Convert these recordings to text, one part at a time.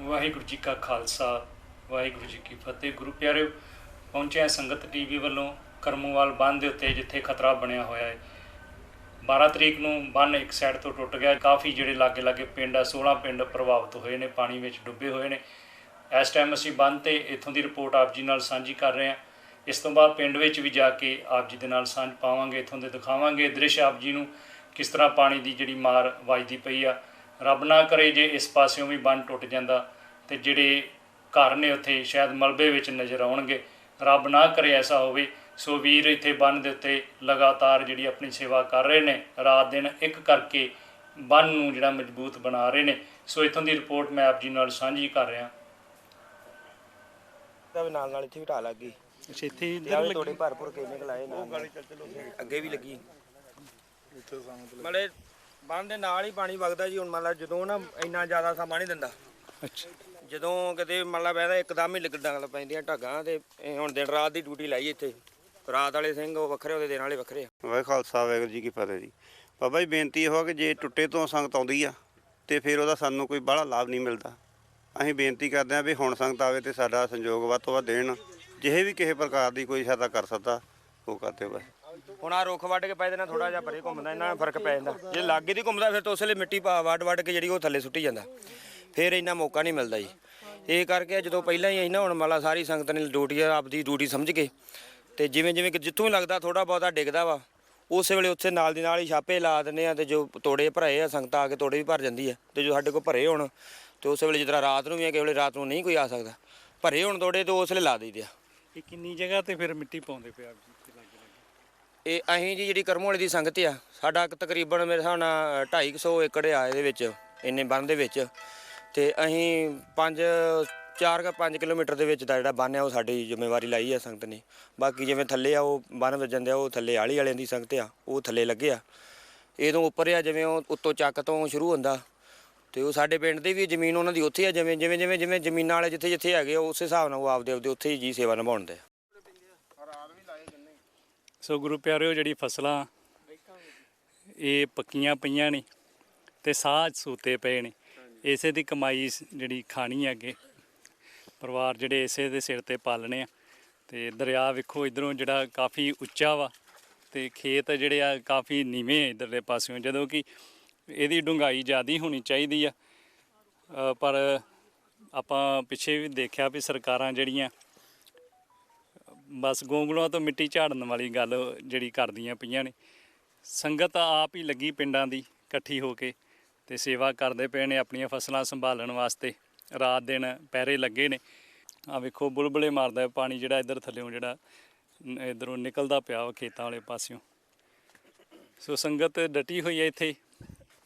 ਵਾਹਿਗੁਰੂ ਜੀ ਕਾ ਖਾਲਸਾ, ਵਾਹਿਗੁਰੂ ਜੀ ਕੀ ਫਤਿਹ। ਗੁਰੂ ਪਿਆਰਿਓ ਪਹੁੰਚਿਆ ਸੰਗਤ ਟੀਵੀ ਵੱਲੋਂ ਕਰਮੂਵਾਲ ਬੰਨ੍ਹ ਦੇ ਉੱਤੇ ਜਿੱਥੇ ਖਤਰਾ ਬਣਿਆ ਹੋਇਆ ਹੈ। 12 ਤਰੀਕ ਨੂੰ ਬੰਨ ਇੱਕ ਸਾਈਡ ਤੋਂ ਟੁੱਟ ਗਿਆ। ਕਾਫੀ ਜਿਹੜੇ ਲਾਗੇ ਲਾਗੇ ਪਿੰਡ ਆ 16 ਪਿੰਡ ਪ੍ਰਭਾਵਿਤ ਹੋਏ ਨੇ, ਪਾਣੀ ਵਿੱਚ ਡੁੱਬੇ ਹੋਏ ਨੇ। ਇਸ ਟਾਈਮ ਅਸੀਂ ਬੰਨ ਤੇ ਇੱਥੋਂ ਦੀ ਰਿਪੋਰਟ ਆਪ ਜੀ ਨਾਲ ਸਾਂਝੀ ਕਰ ਰਹੇ ਹਾਂ। ਇਸ ਤੋਂ ਬਾਅਦ ਪਿੰਡ ਵਿੱਚ ਵੀ ਜਾ ਕੇ ਆਪ ਜੀ ਦੇ ਨਾਲ ਸਾਂਝ ਪਾਵਾਂਗੇ, ਇੱਥੋਂ ਦੇ ਦਿਖਾਵਾਂਗੇ। ਦ੍ਰਿਸ਼ ਆਪ ਜੀ ਨੂੰ ਕਿਸ ਤਰ੍ਹਾਂ ਪਾਣੀ ਦੀ ਜਿਹੜੀ ਮਾਰ ਵੱਜਦੀ ਪਈ ਆ ਰੱਬ ਨਾ ਕਰੇ ਜੇ ਇਸ ਪਾਸਿਓਂ ਵੀ ਬੰਨ ਟੁੱਟ ਜਾਂਦਾ ਤੇ ਜਿਹੜੇ ਘਰ ਨੇ ਉੱਥੇ ਸ਼ਾਇਦ ਮਲਬੇ ਵਿੱਚ ਨਜ਼ਰ ਆਉਣਗੇ। ਰੱਬ ਨਾ ਕਰੇ ਐਸਾ ਹੋਵੇ ਸੋ ਵੀਰ ਇੱਥੇ ਬੰਨ ਦੇ ਉੱਤੇ ਲਗਾਤਾਰ ਜਿਹੜੀ ਆਪਣੀ ਸੇਵਾ ਕਰ ਰਹੇ ਨੇ ਰਾਤ ਦਿਨ ਇੱਕ ਕਰਕੇ ਬੰਨ ਨੂੰ ਜਿਹੜਾ ਮਜ਼ਬੂਤ ਬਣਾ ਰਹੇ ਨੇ। ਸੋ ਇੱਥੋਂ ਦੀ ਰਿਪੋਰਟ ਮੈਂ ਆਪ ਜੀ ਨਾਲ ਸਾਂਝੀ ਕਰ ਰਿਹਾ। ਦਾ ਵੀ ਨਾਲ ਨਾਲ ਇੱਥੇ ਵੀ ਢਾਹ ਲੱਗ ਗਈ। ਅੱਛਾ ਇੱਥੇ ਤੇ ਆਵੇ ਤੋੜੇ ਭਰਪੂਰ ਕਿੰਨੇ ਲਾਏ ਨਾਲ ਅੱਗੇ ਵੀ ਲੱਗੀ। ਮਲੇ ਬੰਨ ਦੇ ਨਾਲ ਹੀ ਪਾਣੀ ਵਗਦਾ ਜੀ ਹੁਣ ਮੰਨ ਲਾ ਜਦੋਂ ਨਾ ਇੰਨਾ ਜ਼ਿਆਦਾ ਸਮਾਂ ਨਹੀਂ ਦਿੰਦਾ। ਅੱਛਾ। ਜਦੋਂ ਕਿਤੇ ਮੰਨ ਲਾ ਬਹਿਦਾ ਇੱਕਦਮ ਹੀ ਲੱਗਣ ਲੱਗ ਪੈਂਦੀਆਂ ਢਾਗਾਂ ਤੇ ਇਹ ਹੁਣ ਦਿਨ ਰਾਤ ਦੀ ਡਿਊਟੀ ਲਾਈ ਇੱਥੇ। ਰਾਤ ਵਾਲੇ ਸਿੰਘ ਉਹ ਵੱਖਰੇ ਉਹਦੇ ਦਿਨ ਵਾਲੇ ਵੱਖਰੇ ਆ। ਵਾਹਿ ਖਾਲਸਾ ਵਾਹਿਗੁਰੂ ਜੀ ਕੀ ਫਤਿਹ ਜੀ। ਬਾਬਾ ਜੀ ਬੇਨਤੀ ਇਹ ਹੋ ਕਿ ਜੇ ਟੁੱਟੇ ਤੋਂ ਸੰਗਤ ਆਉਂਦੀ ਆ ਤੇ ਫਿਰ ਉਹਦਾ ਸਾਨੂੰ ਕੋਈ ਬਾਹਲਾ ਲਾਭ ਨਹੀਂ ਮਿਲਦਾ। ਅਸੀਂ ਬੇਨਤੀ ਕਰਦੇ ਹਾਂ ਵੀ ਹੁਣ ਸੰਗਤ ਆਵੇ ਤੇ ਸਾਡਾ ਸੰਯੋਗ ਵੱਧ ਤੋਂ ਵੱਧ ਦੇਣ। ਜਿਹੇ ਵੀ ਕਿਸੇ ਪ੍ਰਕਾਰ ਦੀ ਕੋਈ ਸਹਾਇਤਾ ਕਰ ਸਕਦਾ ਉਹ ਕਰਦੇ ਬਸ। ਹੁਣ ਆ ਰੁੱਖ ਵੱਢ ਕੇ ਪੈ ਦੇਣਾ ਥੋੜਾ ਜਿਹਾ ਪਰੇ ਘੁੰਮਦਾ ਇਹਨਾਂ ਨਾਲ ਫ਼ਰਕ ਪੈ ਜਾਂਦਾ। ਜੇ ਲਾਗੇ ਦੀ ਘੁੰਮਦਾ, ਫਿਰ ਤਾਂ ਉਸ ਵੇਲੇ ਮਿੱਟੀ ਪਾ ਵੱਢ ਵੱਢ ਕੇ ਜਿਹੜੀ ਉਹ ਥੱਲੇ ਸੁੱਟੀ ਜਾਂਦਾ। ਫਿਰ ਇੰਨਾ ਮੌਕਾ ਨਹੀਂ ਮਿਲਦਾ ਜੀ। ਇਹ ਕਰਕੇ ਜਦੋਂ ਪਹਿਲਾਂ ਹੀ ਅਸੀਂ ਨਾ ਹੁਣ ਮਾਲਾ ਸਾਰੀ ਸੰਗਤ ਨੇ ਡਿਊਟੀ ਆਪਦੀ ਡਿਊਟੀ ਸਮਝ ਕੇ, ਤੇ ਜਿਵੇਂ ਜਿਵੇਂ ਕਿ ਜਿੱਥੋਂ ਵੀ ਲੱਗਦਾ ਥੋੜਾ ਬਹੁਤਾ ਡਿੱਗਦਾ ਵਾ, ਉਸੇ ਵੇਲੇ ਉੱਥੇ ਨਾਲ ਦੀ ਨਾਲ ਹੀ ਛਾਪੇ ਲਾ ਦਿੰਦੇ ਆ, ਤੇ ਜੋ ਤੋੜੇ ਭਰਾਏ ਆ, ਸੰਗਤ ਆ ਕੇ ਤੋੜੇ ਵੀ ਭਰ ਜਾਂਦੀ ਆ, ਤੇ ਜੋ ਸਾਡੇ ਕੋਲ ਭਰੇ ਹੋਣ, ਤੇ ਉਸੇ ਵੇਲੇ ਜਿੱਦਾਂ ਰਾਤ ਨੂੰ ਵੀ ਆ, ਕਿਸੇ ਵੇਲੇ ਰਾਤ ਨੂੰ ਨਹੀਂ ਕੋਈ ਆ ਸਕਦਾ। ਭਰੇ ਹੋਣ ਤੋੜੇ ਤੇ ਉਸ ਵੇਲੇ ਲਾ ਦਈਦੇ ਆ। ਇਹ ਕਿੰਨੀ ਜਗ੍ਹਾ ਤੇ ਫਿਰ ਮਿੱਟੀ ਪਾਉਂਦੇ ਪਿਆ ਆਪ ਜੀ ਇੱਥੇ ਲਾਗੇ ਲਾਗੇ ਇਹ ਅਸੀਂ ਜੀ ਜਿਹੜੀ ਕਰਮੋਲੇ ਦੀ ਸੰਗਤ ਆ ਸਾਡਾ ਕੁ ਤਕਰੀਬਨ ਮੇਰੇ ਹਿਸਾਬ ਨਾਲ 250 ਏਕੜ ਆ ਇਹਦੇ ਵਿੱਚ ਇੰਨੇ ਬੰਨ ਦੇ ਵਿੱਚ। ਤੇ ਅਸੀਂ 5 4 ਕ 5 ਕਿਲੋਮੀਟਰ ਦੇ ਵਿੱਚ ਦਾ ਜਿਹੜਾ ਬੰਨ ਆ ਉਹ ਸਾਡੀ ਜ਼ਿੰਮੇਵਾਰੀ ਲਾਈ ਆ ਸੰਗਤ ਨੇ। ਬਾਕੀ ਜਿਵੇਂ ਥੱਲੇ ਆ ਉਹ ਬੰਨ ਵੱਜਣ ਦੇ ਆ ਉਹ ਥੱਲੇ ਆਲੀ ਵਾਲਿਆਂ ਦੀ ਸੰਗਤ ਆ ਉਹ ਥੱਲੇ ਲੱਗੇ ਆ। ਇਹ ਤੋਂ ਉੱਪਰ ਆ ਜਿਵੇਂ ਉਹ ਉੱਤੋਂ ਚੱਕ ਤੋਂ ਸ਼ੁਰੂ ਹੁੰਦਾ। ਤੇ ਉਹ ਸਾਡੇ ਪਿੰਡ ਦੀ ਵੀ ਜ਼ਮੀਨ ਉਹਨਾਂ ਦੀ ਉੱਥੇ ਆ ਜਿਵੇਂ ਜਿਵੇਂ ਜਿਵੇਂ ਜਿਵੇਂ ਜ਼ਮੀਨਾਂ ਵਾਲੇ ਜਿੱਥੇ ਜਿੱਥੇ ਹੈਗੇ ਆ, ਉਸ ਹਿਸਾਬ ਨਾਲ ਉਹ ਆਪਦੇ ਆਪਦੇ ਉੱਥੇ ਹੀ ਜੀ ਸੇਵਾ ਨਿਭਾਉਂਦੇ ਆ ਸੋ ਗੁਰੂ ਪਿਆਰਿਓ ਜਿਹੜੀ ਫਸਲਾਂ ਇਹ ਪੱਕੀਆਂ ਪਈਆਂ ਨੇ ਤੇ ਸਾਹ ਸੂਤੇ ਪਏ ਨੇ ਇਸੇ ਦੀ ਕਮਾਈ ਜਿਹੜੀ ਖਾਣੀ ਹੈ ਅੱਗੇ ਪਰਿਵਾਰ ਜਿਹੜੇ ਇਸੇ ਦੇ ਸਿਰ ਤੇ ਪਾਲਣੇ ਆ ਤੇ ਦਰਿਆ ਵੇਖੋ ਇਧਰੋਂ ਜਿਹੜਾ ਕਾਫੀ ਉੱਚਾ ਵਾ ਤੇ ਖੇਤ ਜਿਹੜੇ ਆ ਕਾਫੀ ਨੀਵੇਂ ਇਧਰਲੇ ਪਾਸਿਓਂ ਜਦੋਂ ਕਿ ਇਹਦੀ ਡੂੰਘਾਈ ਜ਼ਿਆਦੀ ਹੋਣੀ ਚਾਹੀਦੀ ਆ। ਪਰ ਆਪਾਂ ਪਿੱਛੇ ਵੀ ਦੇਖਿਆ ਵੀ ਸਰਕਾਰਾਂ ਜਿਹੜੀਆਂ ਬਸ ਗੋਂਗਲੋਆਂ ਤੋਂ ਮਿੱਟੀ ਝਾੜਨ ਵਾਲੀ ਗੱਲ ਜਿਹੜੀ ਕਰਦੀਆਂ ਪਈਆਂ ਨੇ। ਸੰਗਤ ਆਪ ਹੀ ਲੱਗੀ ਪਿੰਡਾਂ ਦੀ ਇਕੱਠੀ ਹੋ ਕੇ ਤੇ ਸੇਵਾ ਕਰਦੇ ਪਏ ਨੇ ਆਪਣੀਆਂ ਫਸਲਾਂ ਸੰਭਾਲਣ ਵਾਸਤੇ। ਰਾਤ ਦਿਨ ਪੈਰੇ ਲੱਗੇ ਨੇ। ਆ ਵੇਖੋ, ਬੁਲਬੁਲੇ ਮਾਰਦਾ ਹੈ ਪਾਣੀ ਜਿਹੜਾ ਇੱਧਰ ਥੱਲੇੋਂ ਜਿਹੜਾ ਨ- ਇੱਧਰੋਂ ਨਿਕਲਦਾ ਪਿਆ ਵਾ ਖੇਤਾਂ ਵਾਲੇ ਪਾਸਿਓਂ। ਸੋ ਸੰਗਤ ਡਟੀ ਹੋਈ ਹੈ ਇੱਥੇ?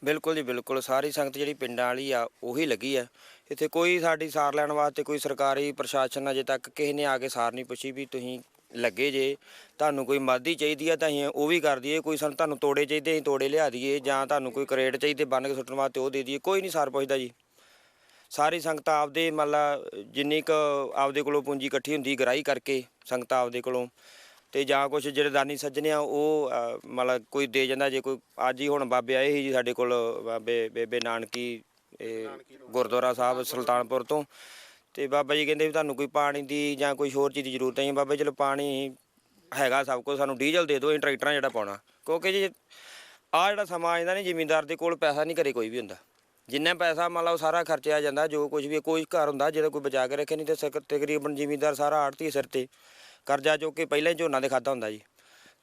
ਬਿਲਕੁਲ ਜੀ ਬਿਲਕੁਲ। ਸਾਰੀ ਸੰਗਤ ਜਿਹੜੀ ਪਿੰਡਾਂ ਵਾਲੀ ਆ, ਉਹੀ ਲੱਗੀ ਆ। ਇੱਥੇ ਕੋਈ ਸਾਡੀ ਸਾਰ ਲੈਣ ਵਾਸਤੇ ਕੋਈ ਸਰਕਾਰੀ ਪ੍ਰਸ਼ਾਸਨ ਅਜੇ ਤੱਕ ਕਿਸੇ ਨੇ ਆ ਕੇ ਸਾਰ ਨਹੀਂ ਪੁੱਛੀ ਵੀ ਤੁਸੀਂ ਲੱਗੇ ਜੇ, ਤੁਹਾਨੂੰ ਕੋਈ ਮਦਦ ਚਾਹੀਦੀ ਆ ਤਾਂ ਅਸੀਂ ਉਹ ਵੀ ਕਰ ਦਈਏ, ਕੋਈ ਸਾਨੂੰ ਤੁਹਾਨੂੰ ਤੋੜੇ ਚਾਹੀਦੇ ਅਸੀਂ ਤੋੜੇ ਲਿਆ ਦਈਏ ਜਾਂ ਤੁਹਾਨੂੰ ਕੋਈ ਕਰੇਟ ਚਾਹੀਦੇ ਬੰਨ ਕੇ ਸੁੱਟਣ ਵਾਸਤੇ ਉਹ ਦੇ ਦਈਏ, ਕੋਈ ਨਹੀਂ ਸਾਰ ਪੁੱਛਦਾ ਜੀ। ਸਾਰੀ ਸੰਗਤ ਆਪਦੇ ਮਤਲਬ ਜਿੰਨੀ ਕ ਆਪਦੇ ਕੋਲੋਂ ਪੂੰਜੀ ਇਕੱਠੀ ਹੁੰਦੀ ਗਰਾਈ ਕਰਕੇ ਸੰਗਤ ਆਪਦੇ ਕੋਲੋਂ ਤੇ ਜਾਂ ਕੁਝ ਜਿਹੜੇ ਦਾਨੀ ਸੱਜਣੇ ਆ, ਉਹ ਮਤਲਬ ਕੋਈ ਦੇ ਜਾਂਦਾ ਜੇ ਕੋਈ, ਅੱਜ ਹੀ ਹੁਣ ਬਾਬੇ ਆਏ ਸੀ ਜੀ ਸਾਡੇ ਕੋਲ, ਬਾਬੇ, ਬੇਬੇ ਨਾਨਕੀ ਇਹ ਗੁਰਦੁਆਰਾ ਸਾਹਿਬ ਸੁਲਤਾਨਪੁਰ ਤੋਂ। ਤੇ ਬਾਬਾ ਜੀ ਕਹਿੰਦੇ ਵੀ ਤੁਹਾਨੂੰ ਕੋਈ ਪਾਣੀ ਦੀ ਜਾਂ ਕੋਈ ਹੋਰ ਚੀਜ਼ ਦੀ ਜ਼ਰੂਰਤ ਨਹੀਂ। ਬਾਬਾ ਜੀ, ਚਲੋ ਪਾਣੀ ਹੈਗਾ ਸਭ ਕੁਝ ਸਾਨੂੰ ਡੀਜ਼ਲ ਦੇ ਦਿਓ ਅਸੀਂ ਟਰੈਕਟਰਾਂ ਜਿਹੜਾ ਪਾਉਣਾ। ਕਿਉਂਕਿ ਜੀ ਆ ਜਿਹੜਾ ਸਮਾਂ ਆਉਂਦਾ ਨਹੀਂ ਜ਼ਿਮੀਂਦਾਰ ਦੇ ਕੋਲ ਪੈਸਾ ਨਹੀਂ ਘਰੇ ਕੋਈ ਵੀ ਹੁੰਦਾ। ਜਿੰਨਾ ਪੈਸਾ ਮੰਨ ਲਓ ਸਾਰਾ ਖਰਚਿਆ ਜਾਂਦਾ ਜੋ ਕੁਝ ਵੀ ਕੋਈ ਘਰ ਹੁੰਦਾ ਜਿਹੜਾ ਕੋਈ ਬਚਾ ਕੇ ਰੱਖੇ ਨਹੀਂ ਤੇ ਸਕ- ਤਕਰੀਬਨ ਜ਼ਿਮੀਂਦਾਰ ਸਾਰਾ ਆੜਤੀ ਸਿਰ ਤੇ ਕਰਜ਼ਾ ਚੁੱਕ ਕੇ ਪਹਿਲਾਂ ਹੀ ਝੋਨਾ ਦੇ ਖਾਦਾ ਹੁੰਦਾ ਜੀ।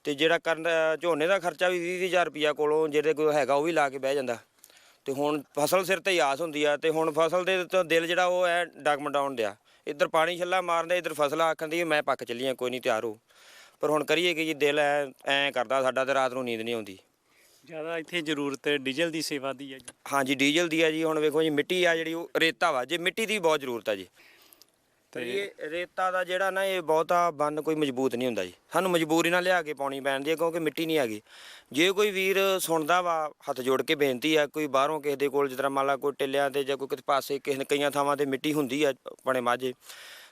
ਤੇ ਜਿਹੜਾ ਕਰਨ ਝੋਨੇ ਦਾ ਖਰਚਾ ਵੀ 20 ਹਜ਼ਾਰ ਰੁਪਿਆ ਕੋਲੋਂ ਜਿਹੜੇ ਕੋਈ ਹੈਗਾ ਉਹ ਵੀ ਲਾ ਕੇ ਬਹਿ ਜਾਂਦਾ। ਤੇ ਹੁਣ ਫਸਲ ਸਿਰ ਤੇ ਹੀ ਆਸ ਹੁੰਦੀ ਆ ਤੇ ਹੁਣ ਫਸਲ ਦੇ ਤੋਂ ਦਿਲ ਜਿਹੜਾ ਉਹ ਐ ਡਗਮਡਾਉਣ ਡਿਆ। ਇੱਧਰ ਪਾਣੀ ਛੱਲਾ ਮਾਰਦੇ ਇੱਧਰ ਫਸਲਾਂ ਆਖਣ ਦੀ ਮੈਂ ਪੱਕ ਚੱਲੀਆਂ ਕੋਈ ਨਹੀਂ ਤਿਆਰ ਹੋ। ਪਰ ਹੁਣ ਕਰੀਏ ਕਿ ਜੀ ਦਿਲ ਐ ਐ ਕਰਦਾ ਸਾਡਾ ਤੇ ਰਾਤ ਨੂੰ ਨੀਂਦ ਨਹੀਂ ਆਉਂਦੀ। ਜ਼ਿਆਦਾ ਇੱਥੇ ਜ਼ਰੂਰਤ ਡੀਜ਼ਲ ਦੀ ਸੇਵਾ ਦੀ ਹੈ ਜੀ। ਹਾਂਜੀ ਡੀਜ਼ਲ ਦੀ ਆ ਜੀ। ਹੁਣ ਵੇਖੋ ਜੀ ਮਿੱਟੀ ਆ ਜਿਹੜੀ ਉਹ ਰੇਤਾ ਵਾ ਜੇ ਮਿੱਟੀ ਦੀ ਬਹੁਤ ਜ਼ਰੂਰਤ ਆ ਜੀ। ਤੇ ਇਹ ਰੇਤਾ ਦਾ ਜਿਹੜਾ ਨਾ ਇਹ ਬਹੁਤਾ ਬੰਨ ਕੋਈ ਮਜ਼ਬੂਤ ਨਹੀਂ ਹੁੰਦਾ ਜੀ। ਸਾਨੂੰ ਮਜਬੂਰੀ ਨਾਲ ਲਿਆ ਕੇ ਪਾਉਣੀ ਪੈਂਦੀ ਹੈ ਕਿਉਂਕਿ ਮਿੱਟੀ ਨਹੀਂ ਹੈਗੀ। ਜੇ ਕੋਈ ਵੀਰ ਸੁਣਦਾ ਵਾ ਹੱਥ ਜੋੜ ਕੇ ਬੇਨਤੀ ਆ ਕੋਈ ਬਾਹਰੋਂ ਕਿਸੇ ਦੇ ਕੋਲ ਜਿਸ ਤਰ੍ਹਾਂ ਮੰਨ ਲਾ ਕੋਈ ਟਿੱਲਿਆਂ ਤੇ ਜਾਂ ਕੋਈ ਕਿਤੇ ਪਾਸੇ ਕਿਸੇ ਨੇ ਕਈਆਂ ਥਾਵਾਂ ਤੇ ਮਿੱਟੀ ਹੁੰਦੀ ਆ ਆਪਣੇ ਮਾਝੇ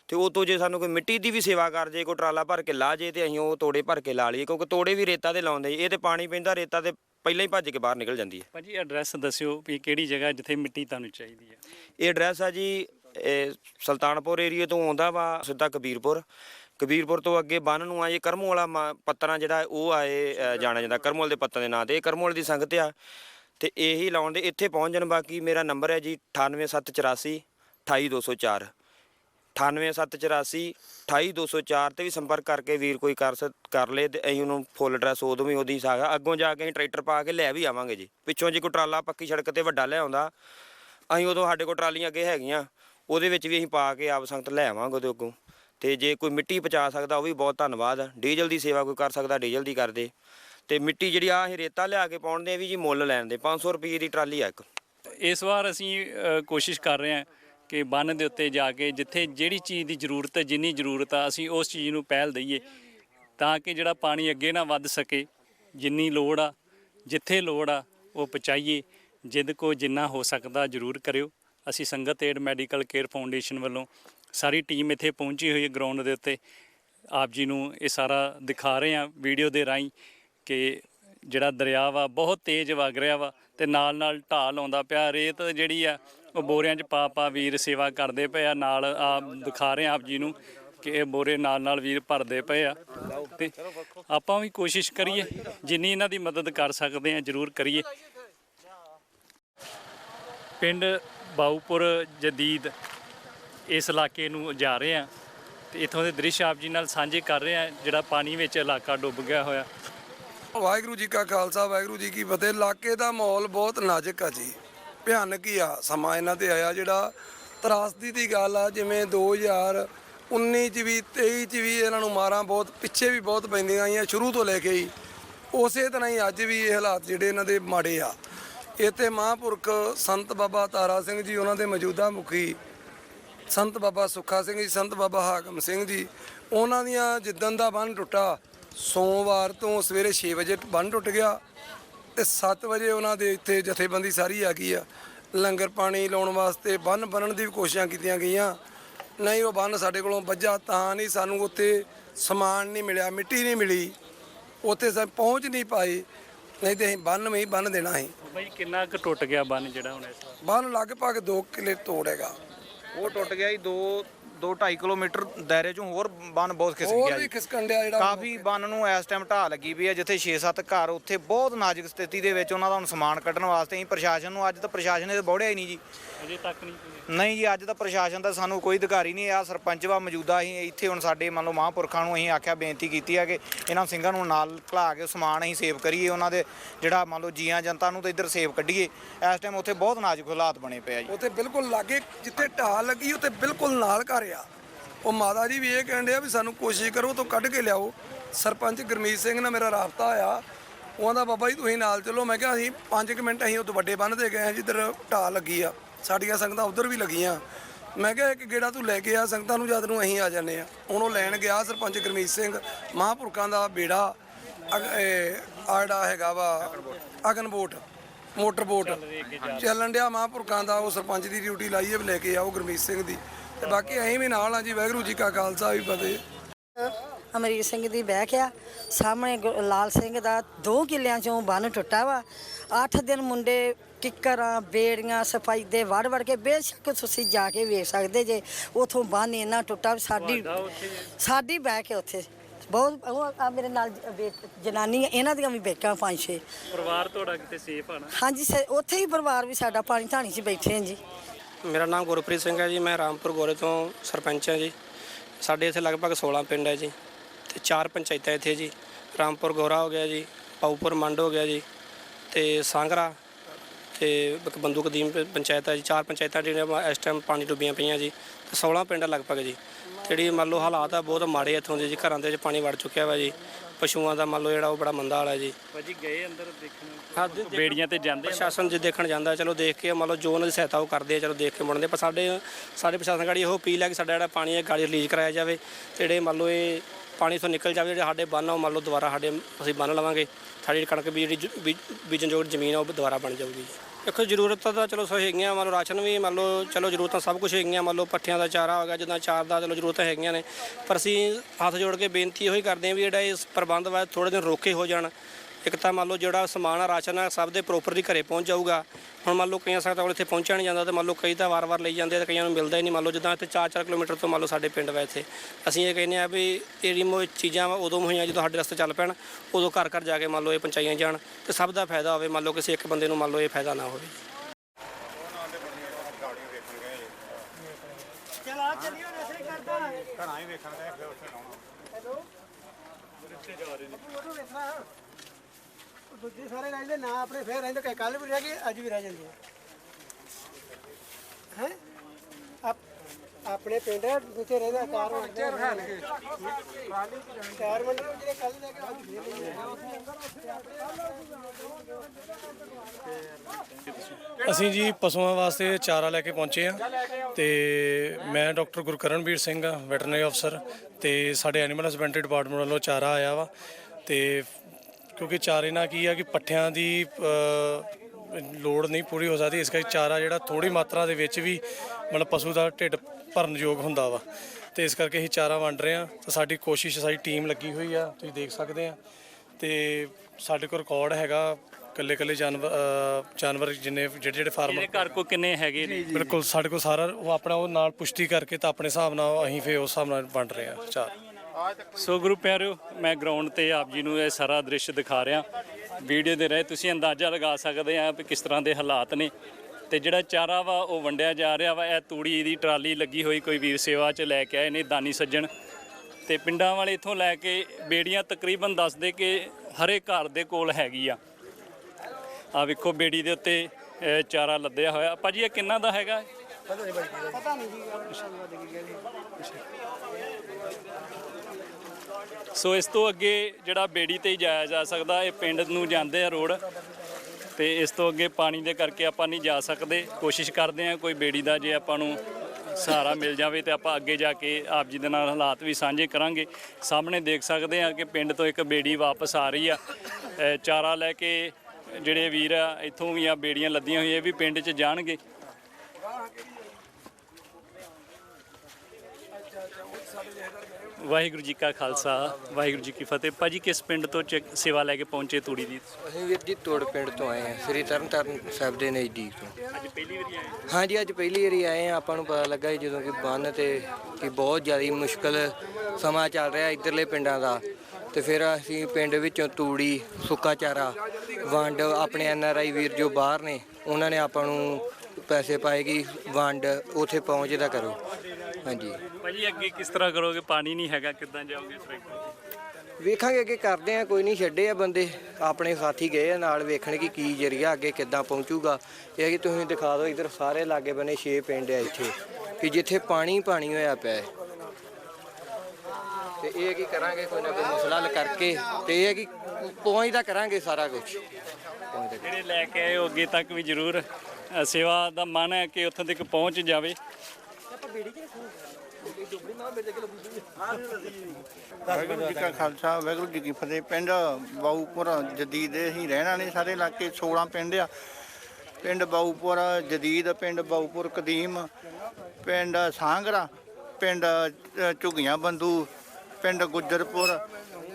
ਤੇ ਉਹ ਤੋਂ ਜੇ ਸਾਨੂੰ ਕੋਈ ਮਿੱਟੀ ਦੀ ਵੀ ਸੇਵਾ ਕਰ ਜੇ ਕੋਈ ਟਰਾਲਾ ਭਰ ਕੇ ਲਾ ਜੇ ਤੇ ਅਸੀਂ ਉਹ ਤੋੜੇ ਭਰ ਕੇ ਲਾ ਲਈਏ ਕਿਉਂਕਿ ਤੋੜੇ ਵੀ ਰੇਤਾ ਤੇ ਲਾਉਂਦੇ। ਇਹ ਤੇ ਪਾਣੀ ਪੈਂਦਾ ਰੇਤਾ ਤੇ ਪਹਿਲਾਂ ਹੀ ਭੱਜ ਕੇ ਬਾਹਰ ਨਿਕਲ ਜਾਂਦੀ ਹੈ ਭਾਜੀ ਐਡਰੈਸ ਦੱਸਿਓ ਵੀ ਕਿਹੜੀ ਜਗ੍ਹਾ ਜਿੱਥੇ ਮਿੱਟੀ ਤੁਹਾਨੂੰ ਚਾਹੀਦੀ ਹੈ ਇਹ ਐਡਰੈਸ ਆ ਜੀ ਇਹ ਸੁਲਤਾਨਪੁਰ ਏਰੀਏ ਤੋਂ ਆਉਂਦਾ ਵਾ, ਸਿੱਧਾ ਕਬੀਰਪੁਰ। ਕਬੀਰਪੁਰ ਤੋਂ ਅੱਗੇ ਬੰਨ ਨੂੰ ਆ, ਇਹ ਕਰਮੋ ਵਾਲਾ ਮ- ਪੱਤਰਾਂ ਜਿਹੜਾ ਉਹ ਆਏ ਜਾਣਿਆ ਜਾਂਦਾ, ਕਰਮੋਲ ਦੇ ਪੱਤਰਾਂ ਦੇ ਨਾਂ ਤੇ। ਇਹ ਕਰਮੂਲ ਦੀ ਸੰਗਤ ਆ, ਤੇ ਇਹੀ ਲਾਉਣ ਦੇ, ਇੱਥੇ ਪਹੁੰਚ ਜਾਣ, ਬਾਕੀ ਮੇਰਾ ਨੰਬਰ ਹੈ ਜੀ 98784 28204 98784 28204 ਤੇ ਵੀ ਸੰਪਰਕ ਕਰਕੇ ਵੀਰ ਕੋਈ ਕਰ ਸਕ- ਕਰ ਲੇ, ਤੇ ਅਸੀਂ ਉਹਨੂੰ ਫੁੱਲ ਐਡਰੈਸ ਉਦੋਂ ਵੀ ਉਹਦੀ ਸਾਗਾ। ਅੱਗੋਂ ਜਾ ਕੇ ਅਸੀਂ ਟਰੈਕਟਰ ਪਾ ਕੇ ਲੈ ਵੀ ਆਵਾਂਗੇ ਜੀ। ਪਿੱਛੋਂ ਜੇ ਕੋਈ ਟਰਾਲਾ ਪੱਕੀ ਸੜਕ ਤੇ ਵੱਡਾ ਲੈ ਆਉਂਦਾ, ਅਸੀਂ ਉਦੋਂ ਸਾਡੇ ਕੋਲ ਟਰਾਲੀਆਂ ਅੱਗੇ ਹੈਗੀਆਂ। ਉਹਦੇ ਵਿੱਚ ਵੀ ਅਸੀਂ ਪਾ ਕੇ ਆਪ ਸੰਗਤ ਲੈ ਆਵਾਂਗੇ ਉਹਦੇ ਅੱਗੋਂ। ਤੇ ਜੇ ਕੋਈ ਮਿੱਟੀ ਪਹੁੰਚਾ ਸਕਦਾ ਉਹ ਵੀ ਬਹੁਤ ਧੰਨਵਾਦ। ਆ ਡੀਜ਼ਲ ਦੀ ਸੇਵਾ ਕੋਈ ਕਰ ਸਕਦਾ ਡੀਜ਼ਲ ਦੀ ਕਰਦੇ। ਤੇ ਮਿੱਟੀ ਜਿਹੜੀ ਆ ਅਸੀਂ ਰੇਤਾ ਲਿਆ ਕੇ ਪਾਉਣ ਦੇ ਵੀ ਜੀ ਮੁੱਲ ਲੈਣ ਦੇ 500 ਰੁਪਏ ਦੀ ਟਰਾਲੀ ਆ ਇੱਕ। ਇਸ ਵਾਰ ਅਸੀਂ ਅ, ਕੋਸ਼ਿਸ਼ ਕਰ ਰਹੇ ਹਾਂ ਕਿ ਬੰਨ ਦੇ ਉੱਤੇ ਜਾ ਕੇ ਜਿੱਥੇ ਜਿਹੜੀ ਚੀਜ਼ ਦੀ ਜ਼ਰੂਰਤ ਹੈ ਜਿੰਨੀ ਜ਼ਰੂਰਤ ਆ ਅਸੀਂ ਉਸ ਚੀਜ਼ ਨੂੰ ਪਹਿਲ ਦਈਏ ਤਾਂ ਕਿ ਜਿਹੜਾ ਪਾਣੀ ਅੱਗੇ ਨਾ ਵੱਧ ਸਕੇ ਜਿੰਨੀ ਲੋੜ ਆ ਜਿੱਥੇ ਲੋੜ ਆ ਉਹ ਪਹੁੰਚਾਈਏ। ਜਿੱਦ ਕੋ ਜਿੰਨਾ ਹੋ ਸਕਦਾ ਜ਼ਰੂਰ ਕਰਿਓ। ਅਸੀਂ ਸੰਗਤ ਏਡ ਮੈਡੀਕਲ ਕੇਅਰ ਫਾਊਂਡੇਸ਼ਨ ਵੱਲੋਂ ਸਾਰੀ ਟੀਮ ਇੱਥੇ ਪਹੁੰਚੀ ਹੋਈ ਹੈ ਗਰਾਊਂਡ ਦੇ ਉੱਤੇ। ਆਪ ਜੀ ਨੂੰ ਇਹ ਸਾਰਾ ਦਿਖਾ ਰਹੇ ਹਾਂ ਵੀਡੀਓ ਦੇ ਰਾਹੀਂ ਕਿ ਜਿਹੜਾ ਦਰਿਆ ਵਾ, ਬਹੁਤ ਤੇਜ਼ ਵਗ ਰਿਹਾ ਵਾ ਤੇ ਨਾਲ ਨਾਲ ਢਾਲ ਆਉਂਦਾ ਪਿਆ। ਰੇਤ ਜਿਹੜੀ ਆ, ਉਹ ਬੋਰਿਆਂ 'ਚ ਪਾ ਪਾ ਵੀਰ ਸੇਵਾ ਕਰਦੇ ਪਏ ਆ। ਨਾਲ ਆਪ ਦਿਖਾ ਰਹੇ ਆ ਆਪ ਜੀ ਨੂੰ ਕਿ ਇਹ ਬੋਰੇ ਨਾਲ ਨਾਲ ਵੀਰ ਭਰਦੇ ਪਏ ਆ। ਤੇ ਆਪਾਂ ਵੀ ਕੋਸ਼ਿਸ਼ ਕਰੀਏ, ਜਿੰਨੀ ਇਹਨਾਂ ਦੀ ਮਦਦ ਕਰ ਸਕਦੇ ਆ ਜ਼ਰੂਰ ਕਰੀਏ। ਪਿੰਡ ਬਾਊਪੁਰ, ਜਦੀਦ ਇਸ ਇਲਾਕੇ ਨੂੰ ਜਾ ਰਹੇ ਆ ਤੇ ਇਥੋਂ ਦੇ ਦ੍ਰਿਸ਼ ਆਪ ਜੀ ਨਾਲ ਸਾਂਝੇ ਕਰ ਰਹੇ ਆ ਜਿਹੜਾ ਪਾਣੀ ਵਿੱਚ ਇਲਾਕਾ ਡੁੱਬ ਗਿਆ ਹੋਇਆ। ਵਾਹਿਗੁਰੂ ਜੀ ਕਾ ਖਾਲਸਾ, ਵਾਹਿਗੁਰੂ ਜੀ ਕੀ ਫਤਿਹ। ਇਲਾਕੇ ਦਾ ਮਾਹੌਲ ਬਹੁਤ ਨਾਜ਼ੁਕ ਆ ਜੀ। ਭਿਆਨਕ ਹੀ ਆ ਸਮਾਂ ਇਹਨਾਂ ਤੇ ਆਇਆ ਜਿਹੜਾ। ਤਰਾਸਦੀ ਦੀ ਗੱਲ ਆ, ਜਿਵੇਂ 2019 ਚ ਵੀ 23 ਚ ਵੀ ਇਹਨਾਂ ਨੂੰ ਮਾਰਾਂ ਬਹੁਤ, ਪਿੱਛੇ ਵੀ ਬਹੁਤ ਪੈਂਦੀਆਂ ਆਈਆਂ, ਸ਼ੁਰੂ ਤੋਂ ਲੈ ਕੇ ਹੀ। ਉਸੇ ਤਰ੍ਹਾਂ ਹੀ ਅੱਜ ਵੀ ਇਹ ਹਾਲਾਤ ਜਿਹੜੇ ਇਹਨਾਂ ਦੇ ਮਾੜੇ ਆ। ਇੱਥੇ ਮਹਾਂਪੁਰਖ ਸੰਤ ਬਾਬਾ ਤਾਰਾ ਸਿੰਘ ਜੀ, ਉਹਨਾਂ ਦੇ ਮੌਜੂਦਾ ਮੁਖੀ ਸੰਤ ਬਾਬਾ ਸੁੱਖਾ ਸਿੰਘ ਜੀ, ਸੰਤ ਬਾਬਾ ਹਾਕਮ ਸਿੰਘ ਜੀ, ਉਹਨਾਂ ਦੀਆਂ ਜਿੱਦਣ ਦਾ ਬੰਨ ਟੁੱਟਾ, ਸੋਮਵਾਰ ਤੋਂ ਸਵੇਰੇ 6 ਵਜੇ ਬੰਨ ਟੁੱਟ ਗਿਆ ਤੇ 7 ਵਜੇ ਉਹਨਾਂ ਦੇ ਇੱਥੇ ਜਥੇਬੰਦੀ ਸਾਰੀ ਆ ਗਈ ਆ। ਲੰਗਰ ਪਾਣੀ ਲਾਉਣ ਵਾਸਤੇ ਬੰਨ ਬੰਨਣ ਦੀ ਵੀ ਕੋਸ਼ਿਸ਼ਾਂ ਕੀਤੀਆਂ ਗਈਆਂ। ਨਹੀਂ, ਉਹ ਬੰਨ ਸਾਡੇ ਕੋਲੋਂ ਵੱਜਾ ਤਾਂ ਨਹੀਂ, ਸਾਨੂੰ ਉੱਥੇ ਸਮਾਨ ਨਹੀਂ ਮਿਲਿਆ, ਮਿੱਟੀ ਨਹੀਂ ਮਿਲੀ। ਉੱਥੇ ਸਾ, ਪਹੁੰਚ ਨਹੀਂ ਪਾਏ। ਨਹੀਂ ਤੇ ਅਸੀਂ ਬੰਨ ਵੀ ਬੰਨ ਦੇਣਾ ਸੀ। ਬਾਈ ਕਿੰਨਾ ਕੁ ਟੁੱਟ ਗਿਆ ਬੰਨ ਜਿਹੜਾ ਹੁਣ ਇਸ ਵਾਰ? ਬੰਨ ਲਗਭਗ 2 ਕਿਲੇ ਤੋੜੇਗਾ ਉਹ ਟੁੱਟ ਗਿਆ ਜੀ 2 2 2.5 ਕਿਲੋਮੀਟਰ ਦਾਇਰੇ ਚੋਂ ਹੋਰ ਬੰਨ ਬਹੁਤ ਖਿਸਕ ਹੋਰ ਗਿਆ ਵੀ ਜੀ। ਖਿਸਕਣ ਡਿਆ ਜਿਹੜਾ ਕਾਫੀ ਬੰਨ ਨੂੰ ਇਸ ਟਾਈਮ ਢਾਹ ਲੱਗੀ ਵੀ ਹੈ ਜਿੱਥੇ 6-7 ਘਰ ਉੱਥੇ ਬਹੁਤ ਨਾਜ਼ੁਕ ਸਥਿਤੀ ਦੇ ਵਿੱਚ ਉਹਨਾਂ ਦਾ ਹੁਣ ਸਮਾਨ ਕੱਢਣ ਵਾਸਤੇ ਅਸੀਂ ਪ੍ਰਸ਼ਾਸਨ ਨੂੰ ਅੱਜ ਤਾਂ ਪ੍ਰਸ਼ਾਸਨ ਨੇ ਬੋੜਿਆ ਹੀ ਨਹੀਂ ਜੀ। ਅਜੇ ਤੱਕ ਨਹੀਂ। ਨਹੀਂ ਜੀ ਅੱਜ ਤਾਂ ਪ੍ਰਸ਼ਾਸਨ ਦਾ ਸਾਨੂੰ ਕੋਈ ਅਧਿਕਾਰੀ ਨਹੀਂ ਆ ਸਰਪੰਚ ਵਾ ਮੌਜੂਦਾ ਅਸੀਂ ਇੱਥੇ ਹੁਣ ਸਾਡੇ ਮੰਨ ਲਓ ਮਹਾਂਪੁਰਖਾਂ ਨੂੰ ਅਸੀਂ ਆਖਿਆ ਬੇਨਤੀ ਕੀਤੀ ਹੈ ਕਿ ਇਹਨਾਂ ਸਿੰਘਾਂ ਨੂੰ ਨਾਲ ਘਲਾ ਕੇ ਸਮਾਨ ਅਸੀਂ ਸੇਵ ਕਰੀਏ ਉਹਨਾਂ ਦੇ ਜਿਹੜਾ ਮੰਨ ਲਓ ਜੀਆਂ ਜਨਤਾ ਨੂੰ ਤਾਂ ਇੱਧਰ ਸੇਵ ਕੱਢੀਏ ਇਸ ਟਾਈਮ ਉੱਥੇ ਬਹੁਤ ਨਾਜ਼ੁਕ ਹਾਲਾਤ ਬਣੇ ਪਏ ਆ ਜੀ। ਉੱਥੇ ਬਿਲਕੁਲ ਲਾਗੇ ਜਿੱਥੇ ਢਾਲ ਲੱਗੀ ਉੱਥੇ ਬਿਲਕੁਲ ਨਾਲ ਘਰ ਆ। ਉਹ ਮਾਤਾ ਜੀ ਵੀ ਇਹ ਕਹਿੰਦੇ ਆ ਵੀ ਸਾਨੂੰ ਕੋਸ਼ਿਸ਼ ਕਰੋ ਤੋਂ ਕੱਢ ਕੇ ਲਿਆਓ। ਸਰਪੰਚ ਗੁਰਮੀਤ ਸਿੰਘ ਨਾਲ ਮੇਰਾ ਰਾਬਤਾ ਹੋਇਆ। ਦਾ ਬਾਬਾ ਜੀ, ਤੁਸੀਂ ਨਾਲ ਚਲੋ। ਮੈਂ ਕਿਹਾ, ਅਸੀਂ 5 ਮਿੰਟ ਅਸੀਂ ਉਹ ਵੱਡੇ ਬੰਨ ਤੇ ਗਏ ਹਾਂ ਜਿੱਧਰ ਢਾਹ ਲੱਗੀ ਆ। ਸਾਡੀਆਂ ਸੰਗਤਾਂ ਉਧਰ ਵੀ ਲੱਗੀਆਂ। ਮੈਂ ਕਿਹਾ, ਇੱਕ ਗੇੜਾ ਤੂੰ ਲੈ ਕੇ ਆ, ਸੰਗਤਾਂ ਨੂੰ ਜਦ ਨੂੰ ਅਸੀਂ ਆ ਜਾਂਦੇ ਆ। ਹੁਣ ਉਹ ਲੈਣ ਗਿਆ ਸਰਪੰਚ ਗੁਰਮੀਤ ਸਿੰਘ ਮਹਾਂਪੁਰਖਾਂ ਦਾ ਬੇੜਾ। ਅਗ- ਇਹ ਆੜਾ ਹੈਗਾ ਵਾ, ਅਗਨ ਬੋਟ, ਮੋਟਰ ਬੋਟ। ਚੱਲਣ ਡਿਆ ਮਹਾਂਪੁਰਖਾਂ ਦਾ, ਉਹ ਸਰਪੰਚ ਦੀ ਡਿਊਟੀ ਲਾਈ ਹੈ ਵੀ ਲੈ ਕੇ ਆਓ ਗੁਰਮੀਤ ਸਿੰਘ ਦੀ। ਤੇ ਬਾਕੀ ਅਸੀਂ ਵੀ ਨਾਲ ਆ ਜੀ ਵਾਹਿਗੁਰੂ ਜੀ ਕਾ ਖਾਲਸਾ ਵੀ ਫਤਿਹ। ਅਮਰੀਕ ਸਿੰਘ ਦੀ ਬਹਿ ਆ। ਸਾਹਮਣੇ ਗੁ- ਲਾਲ ਸਿੰਘ ਦਾ 2 ਕਿੱਲਿਆਂ ਚੋਂ ਬੰਨ ਟੁੱਟਾ ਵਾ। 8 ਦਿਨ ਮੁੰਡੇ ਕਿੱਕਰਾਂ ਬੇੜੀਆਂ ਸਫ਼ਾਈ ਦੇ ਵੜ ਵੜ ਕੇ ਬੇਸ਼ੱਕ ਤੁਸੀਂ ਜਾ ਕੇ ਵੇਖ ਸਕਦੇ ਜੇ ਉਥੋਂ ਬੰਨ ਇੰਨਾ ਟੁੱਟਾ ਵੀ ਸਾਡੀ ਸਾਡੀ ਬਹਿ ਕੇ ਉੱਥੇ। ਬਹੁਤ ਉਹ ਆ ਮੇਰੇ ਨਾਲ ਜ- ਬੇ- ਜਨਾਨੀ ਆ, ਇਹਨਾਂ ਦੀਆਂ ਵੀ ਬੇਕਾਂ ਪੰਜ ਛੇ। ਪਰਿਵਾਰ ਤੁਹਾਡਾ ਕਿਤੇ ਸੇਫ ਆ ਨਾ? ਹਾਂਜੀ ਸ- ਉੱਥੇ ਹੀ ਪਰਿਵਾਰ ਵੀ ਸਾਡਾ ਪਾਣੀ ਧਾਣੀ 'ਚ ਬੈਠੇ ਹਾਂ ਜੀ। ਮੇਰਾ ਨਾਮ ਗੁਰਪ੍ਰੀਤ ਸਿੰਘ ਹੈ ਜੀ, ਮੈਂ ਰਾਮਪੁਰ ਗੋਰੇ ਤੋਂ ਸਰਪੰਚ ਹਾਂ ਜੀ। ਸਾਡੇ ਇੱਥੇ ਲਗਭਗ 16 ਪਿੰਡ ਹੈ ਜੀ ਤੇ ਚਾਰ ਪੰਚਾਇਤਾਂ ਇੱਥੇ ਜੀ। ਰਾਮਪੁਰ ਗੋਰਾ ਹੋ ਗਿਆ ਜੀ, ਪਾਉਪੁਰ ਮੰਡ ਹੋ ਗਿਆ ਜੀ ਤੇ ਸਾਂਗਰਾ ਤੇ ਇੱਕ ਬੰਦੂ ਕਦੀਮ ਪੰਚਾਇਤ ਹੈ ਜੀ। ਚਾਰ ਪੰਚਾਇਤਾਂ ਜਿਹੜੀਆਂ ਇਸ ਟਾਈਮ ਪਾਣੀ ਡੁੱਬੀਆਂ ਪਈਆਂ ਜੀ ਤੇ 16 ਪਿੰਡ ਲਗਭਗ ਜੀ। ਜਿਹੜੀ ਮੰਨ ਲਓ ਹਾਲਾਤ ਆ, ਬਹੁਤ ਮਾੜੇ ਇੱਥੋਂ ਦੇ ਜੀ, ਘਰਾਂ ਦੇ ਵਿੱਚ ਪਾਣੀ ਵੜ ਚੁੱਕਿਆ ਵਾ ਜੀ। ਪਸ਼ੂਆਂ ਦਾ ਮੰਨ ਲਓ ਜਿਹੜਾ ਉਹ ਬੜਾ ਮੰਦਾ ਹਾਲ ਹੈ ਜੀ। ਭਾਜੀ ਗਏ ਅੰਦਰ ਦੇਖਣ? ਹਾਂ, ਦੇ- ਬੇੜੀਆਂ ਤੇ ਜਾਂਦੇ ਪ੍ਰਸ਼ਾਸਨ ਜੇ ਦੇਖਣ ਜਾਂਦਾ ਚਲੋ ਦੇਖ ਕੇ ਮੰਨ ਲਓ ਜੋ ਉਹਨਾਂ ਦੀ ਸਹਾਇਤਾ ਉਹ ਕਰਦੇ ਆ ਚਲੋ ਦੇਖ ਕੇ ਮੁੜਦੇ ਪਰ ਸਾਡੇ ਸਾਡੇ ਪ੍ਰਸ਼ਾਸਨ ਗਾੜੀ ਇਹੋ ਅਪੀਲ ਹੈ ਕਿ ਸਾਡਾ ਜਿਹੜਾ ਪਾਣੀ ਹੈ ਗਾੜੀ ਰਿਲੀਜ਼ ਕਰਾਇਆ ਜਾਵੇ ਤੇ ਜਿਹੜੇ ਮੰਨ ਲਓ ਇਹ ਪਾਣੀ ਤੋਂ ਨਿਕਲ ਜਾਵੇ ਜਿਹੜੇ ਸਾਡੇ ਬੰਨ ਆ ਉਹ ਮੰਨ ਲਓ ਦੁਬਾਰਾ ਸਾਡੇ ਅਸੀਂ ਬੰਨ ਲਵਾਂਗੇ। ਸਾਡੀ ਕਣਕ ਵੀ ਜਿਹੜੀ ਜ- ਬੀਜ- ਬੀਜਣ ਯੋਗ ਜ਼ਮੀਨ ਆ ਉਹ ਦੁਬਾਰਾ ਬਣ ਜਾਊਗੀ ਦੇਖੋ ਜ਼ਰੂਰਤਾਂ ਤਾਂ ਚਲੋ ਸੋ ਹੈਗੀਆਂ, ਮੰਨ ਲਓ ਰਾਸ਼ਨ ਵੀ ਮੰਨ ਲਓ, ਚਲੋ ਜ਼ਰੂਰਤਾਂ ਸਭ ਕੁਝ ਹੈਗੀਆਂ, ਮੰਨ ਲਓ ਪੱਠਿਆਂ ਦਾ ਚਾਰਾ ਹੋ ਗਿਆ, ਜਿੱਦਾਂ ਚਾਰ ਦਾ ਚਲੋ ਜ਼ਰੂਰਤਾਂ ਹੈਗੀਆਂ ਨੇ। ਪਰ ਅਸੀਂ ਹੱਥ ਜੋੜ ਕੇ ਬੇਨਤੀ ਇਹੋ ਹੀ ਕਰਦੇ ਹਾਂ ਵੀ ਜਿਹੜਾ ਇਸ ਪ੍ਰਬੰਧ ਵਾ ਥੋੜੇ ਦਿਨ ਰੋਕੇ ਹੋ ਜਾਣ। ਇੱਕ ਤਾਂ ਮੰਨ ਲਓ ਜਿਹੜਾ ਸਮਾਨ ਆ ਰਾਸ਼ਨ ਆ ਸਭ ਦੇ ਪ੍ਰੋਪਰਲੀ ਘਰੇ ਪਹੁੰਚ ਜਾਊਗਾ। ਹੁਣ ਮੰਨ ਲਓ ਕਈਆਂ ਸੰਗਤਾਂ ਕੋਲ ਇੱਥੇ ਪਹੁੰਚਿਆ ਨਹੀਂ ਜਾਂਦਾ ਤੇ ਮੰਨ ਲਓ ਕਈ ਤਾਂ ਵਾਰ-ਵਾਰ ਲਈ ਜਾਂਦੇ ਆ ਤੇ ਕਈਆਂ ਨੂੰ ਮਿਲਦਾ ਹੀ ਨਹੀਂ। ਮੰਨ ਲਓ ਜਿੱਦਾਂ ਇੱਥੇ 4-4 ਕਿਲੋਮੀਟਰ ਤੋਂ ਮੰਨ ਲਓ ਸਾਡੇ ਪਿੰਡ ਵਾ ਇੱਥੇ। ਅਸੀਂ ਇਹ ਕਹਿੰਦੇ ਆ ਵੀ ਜਿਹੜੀ ਮੋ ਚੀਜ਼ਾਂ ਵਾ ਉਦੋਂ ਮੁਹੱਈਆ ਜਦੋਂ ਸਾਡੇ ਰਸਤੇ ਚੱਲ ਪੈਣ ਉਦੋਂ ਘਰ ਘਰ ਜਾ ਕੇ ਮੰਨ ਲਓ ਇਹ ਪਹੁੰਚਾਈਆਂ ਜਾਣ ਤੇ ਸਭ ਦਾ ਫਾਇਦਾ ਹੋਵੇ। ਮੰਨ ਲਓ ਕਿਸੇ ਇੱਕ ਬੰਦੇ ਨੂੰ ਮੰਨ ਲਓ ਇਹ ਫਾਇਦਾ ਨਾ ਹੋਵੇ। ਦੂਜੇ ਸਾਰੇ ਰਹਿੰਦੇ, ਨਾ ਆਪਣੇ ਫੇਰ ਰਹਿੰਦੇ, ਕਿ ਕੱਲ ਵੀ ਰਹਿ ਗਏ, ਅੱਜ ਵੀ ਰਹਿ ਜਾਂਦੇ ਹੈ? ਆਪਣੇ ਪਿੰਡ ਦੂਜੇ ਰਹਿੰਦੇ ਕਾਰ ਵੰਡਦੇ ਕਾਰ ਵੰਡਦੇ ਜਿਹੜੇ ਕੱਲ ਲੈ ਕੇ ਅੱਜ ਫੇਰ ਅਸੀਂ ਜੀ ਪਸ਼ੂਆਂ ਵਾਸਤੇ ਚਾਰਾ ਲੈ ਕੇ ਪਹੁੰਚੇ ਆ ਤੇ ਮੈਂ ਡਾਕਟਰ ਗੁਰਕਰਨਵੀਰ ਸਿੰਘ ਆ ਵੈਟਰਨਰੀ ਅਫਸਰ ਤੇ ਸਾਡੇ ਐਨੀਮਲ ਹਸਬੈਂਡਰੀ ਡਿਪਾਰਟਮੈਂਟ ਵੱਲੋਂ ਚਾਰਾ ਆਇਆ ਵਾ ਤੇ ਕਿਉਂਕਿ ਚਾਰੇ ਨਾਲ ਕੀ ਆ ਕਿ ਪੱਠਿਆਂ ਦੀ ਲੋੜ ਨਹੀਂ ਪੂਰੀ ਹੋ ਸਕਦੀ ਇਸ ਕਰਕੇ ਚਾਰਾ ਜਿਹੜਾ ਥੋੜੀ ਮਾਤਰਾ ਦੇ ਵਿੱਚ ਵੀ ਮਤਲਬ ਪਸ਼ੂ ਦਾ ਢਿੱਡ ਭਰਨ ਯੋਗ ਹੁੰਦਾ ਵਾ। ਤੇ ਇਸ ਕਰਕੇ ਅਸੀਂ ਚਾਰਾ ਵੰਡ ਰਹੇ ਆ ਤੇ ਸਾਡੀ ਕੋਸ਼ਿਸ਼ ਸਾਡੀ ਟੀਮ ਲੱਗੀ ਹੋਈ ਆ ਤੁਸੀਂ ਦੇਖ ਸਕਦੇ ਆ। ਤੇ ਸਾਡੇ ਕੋਲ ਰਿਕਾਰਡ ਹੈਗਾ ਕੱਲੇ ਕੱਲੇ ਜਾਨਵਰ ਜਾਨਵਰ ਜਿੰਨੇ ਜਿਹੜੇ ਜਿਹੜੇ ਫਾਰਮ ਇਹਦੇ ਘਰ ਕੋ ਕਿੰਨੇ ਹੈਗੇ ਨੇ? ਬਿਲਕੁਲ ਸਾਡੇ ਕੋਲ ਸਾਰਾ ਉਹ ਆਪਣਾ ਉਹ ਨਾਲ ਪੁਸ਼ਟੀ ਕਰਕੇ ਤਾਂ ਆਪਣੇ ਹਿਸਾਬ ਨਾਲ ਅਸੀਂ ਫੇ ਉਸ ਹਿਸਾਬ ਨਾਲ ਵੰਡ ਰਹੇ ਆ ਚਾਰ। ਸੋ ਗੁਰੂ ਪਿਆਰਿਓ ਮੈਂ ਗਰਾਊਂਡ ਤੇ ਆਪ ਜੀ ਨੂੰ ਇਹ ਸਾਰਾ ਦ੍ਰਿਸ਼ ਦਿਖਾ ਰਿਹਾ। ਵੀਡੀਓ ਦੇ ਰਹੇ ਤੁਸੀਂ ਅੰਦਾਜ਼ਾ ਲਗਾ ਸਕਦੇ ਆ ਕਿ ਕਿਸ ਤਰ੍ਹਾਂ ਦੇ ਹਾਲਾਤ ਨੇ। ਤੇ ਜਿਹੜਾ ਚਾਰਾ ਵਾ ਉਹ ਵੰਡਿਆ ਜਾ ਰਿਹਾ ਵਾ। ਇਹ ਤੂੜੀ ਦੀ ਟਰਾਲੀ ਲੱਗੀ ਹੋਈ ਕੋਈ ਵੀਰ ਸੇਵਾ 'ਚ ਲੈ ਕੇ ਆਏ ਨੇ ਦਾਨੀ ਸੱਜਣ। ਤੇ ਪਿੰਡਾਂ ਵਾਲੇ ਇਥੋਂ ਲੈ ਕੇ ਬੇੜੀਆਂ ਤਕਰੀਬਨ ਦੱਸਦੇ ਕਿ ਹਰੇ ਘਰ ਦੇ ਕੋਲ ਹੈਗੀ ਆ। ਆ ਵੇਖੋ ਬੇੜੀ ਦੇ ਉੱਤੇ ਚਾਰਾ ਲੱਦਿਆ ਹੋਇਆ। ਭਾਜੀ ਇਹ ਕਿੰਨਾ ਦਾ ਹੈਗਾ? ਸੋ ਇਸ ਤੋਂ ਅੱਗੇ ਜਿਹੜਾ ਬੇੜੀ ਤੇ ਹੀ ਜਾਇਆ ਜਾ ਸਕਦਾ, ਇਹ ਪਿੰਡ ਨੂੰ ਜਾਂਦੇ ਆ ਰੋਡ। ਤੇ ਇਸ ਤੋਂ ਅੱਗੇ ਪਾਣੀ ਦੇ ਕਰਕੇ ਆਪਾਂ ਨਹੀਂ ਜਾ ਸਕਦੇ। ਕੋਸ਼ਿਸ਼ ਕਰਦੇ ਆ ਕੋਈ ਬੇੜੀ ਦਾ ਜੇ ਆਪਾਂ ਨੂੰ ਸਹਾਰਾ ਮਿਲ ਜਾਵੇ ਤੇ ਆਪਾਂ ਅੱਗੇ ਜਾ ਕੇ ਆਪ ਜੀ ਦੇ ਨਾਲ ਹਾਲਾਤ ਵੀ ਸਾਂਝੇ ਕਰਾਂਗੇ। ਸਾਹਮਣੇ ਦੇਖ ਸਕਦੇ ਆ ਕਿ ਪਿੰਡ ਤੋਂ ਇੱਕ ਬੇੜੀ ਵਾਪਸ ਆ ਰਹੀ ਆ। ਚਾਰਾ ਲੈ ਕੇ ਜਿਹੜੇ ਵੀਰ ਆ, ਇੱਥੋਂ ਵੀ ਆ, ਬੇੜੀਆਂ ਲੱਦੀਆਂ ਹੋਈਆਂ, ਇਹ ਵੀ ਪਿੰਡ 'ਚ ਜਾਣਗੇ। ਵਾਹਿਗੁਰੂ ਜੀ ਕਾ ਖਾਲਸਾ ਵਾਹਿਗੁਰੂ ਜੀ ਕੀ ਫਤਿਹ। ਭਾਜੀ ਕਿਸ ਪਿੰਡ ਤੋਂ ਚ- ਸੇਵਾ ਲੈ ਕੇ ਪਹੁੰਚੇ ਤੂੜੀ ਦੀ? ਅਸੀਂ ਵੀਰ ਜੀ ਤੋੜ ਪਿੰਡ ਤੋਂ ਆਏ ਹਾਂ ਸ੍ਰੀ ਤਰਨਤਾਰਨ ਸਾਹਿਬ ਦੇ ਨਜ਼ਦੀਕ ਤੋਂ। ਅੱਜ ਪਹਿਲੀ ਵਾਰੀ ਆਏ ਹਾਂਜੀ ਅੱਜ ਪਹਿਲੀ ਵਾਰੀ ਆਏ ਆ ਆਪਾਂ ਨੂੰ ਪਤਾ ਲੱਗਾ ਸੀ ਜਦੋਂ ਕਿ ਬੰਨ ਤੇ ਕਿ ਬਹੁਤ ਜ਼ਿਆਦਾ ਮੁਸ਼ਕਲ ਸਮਾਂ ਚੱਲ ਰਿਹਾ ਇਧਰਲੇ ਪਿੰਡਾਂ ਦਾ। ਤੇ ਫਿਰ ਅਸੀਂ ਪਿੰਡ ਵਿੱਚੋਂ ਤੂੜੀ ਸੁੱਕਾ ਚਾਰਾ ਵੰਡ ਆਪਣੇ ਐਨ ਆਰ ਆਈ ਵੀਰ ਜੋ ਬਾਹਰ ਨੇ ਉਹਨਾਂ ਨੇ ਆਪਾਂ ਨੂੰ ਪੈਸੇ ਪਾਏ ਕਿ ਵੰਡ ਉਥੇ ਪਹੁੰਚਦਾ ਕਰੋ। ਹਾਂਜੀ। ਭਾਜੀ ਅੱਗੇ ਕਿਸ ਤਰ੍ਹਾਂ ਕਰੋਗੇ? ਪਾਣੀ ਨਹੀਂ ਹੈਗਾ ਕਿੱਦਾਂ ਜਾਓਗੇ ਟਰੈਕਟਰ ਵੇਖਾਂਗੇ ਅੱਗੇ ਕਰਦੇ ਆ ਕੋਈ ਨਹੀਂ ਛੱਡੇ ਆ ਬੰਦੇ। ਆਪਣੇ ਸਾਥੀ ਗਏ ਆ ਨਾਲ ਵੇਖਣ ਕਿ ਕੀ ਜਰੀਆ ਅੱਗੇ ਕਿੱਦਾਂ ਪਹੁੰਚੂਗਾ। ਇਹ ਹੈ ਕਿ ਤੁਸੀਂ ਦਿਖਾ ਦਿਓ ਇਧਰ ਸਾਰੇ ਲਾਗੇ ਬਨੇ 6 ਪਿੰਡ ਆ ਇੱਥੇ ਕਿ ਜਿੱਥੇ ਪਾਣੀ ਪਾਣੀ ਹੋਇਆ ਪਿਆ ਹੈ। ਤੇ ਇਹ ਹੈ ਕਿ ਕਰਾਂਗੇ ਕੋਈ ਨਾ ਕੋਈ ਮਸਲਾ ਹੱਲ ਕਰਕੇ ਤੇ ਇਹ ਹੈ ਕਿ ਪਹੁੰਚਦਾ ਕਰਾਂਗੇ ਸਾਰਾ ਕੁਝ ਪਹੁੰਚਦਾ ਜਿਹੜੇ ਲੈ ਕੇ ਆਏ ਉਹ ਅੱਗੇ ਤੱਕ ਵੀ ਜ਼ਰੂਰ ਅ, ਸੇਵਾ ਦਾ ਮਨ ਹੈ ਕਿ ਉੱਥੋਂ ਤੱਕ ਪਹੁੰਚ ਜਾਵੇ। ਵਾਹਿਗੁਰੂ ਜੀ ਕਾ ਖਾਲਸਾ ਵਾਹਿਗੁਰੂ ਜੀ ਕੀ ਫਤਿਹ। ਪਿੰਡ ਬਾਊਪੁਰ ਜਦੀਦ ਦੇ ਅਸੀਂ ਰਹਿਣ ਵਾਲੇ ਸਾਰੇ ਇਲਾਕੇ 16 ਪਿੰਡ ਆ। ਪਿੰਡ ਬਾਊਪੁਰ ਜਦੀਦ ਪਿੰਡ ਬਾਊਪੁਰ ਕਦੀਮ ਪਿੰਡ ਸਾਂਗਰਾ ਪਿੰਡ ਅ, ਝੁੱਗੀਆਂ ਬੰਦੂ ਪਿੰਡ ਗੁੱਜਰਪੁਰ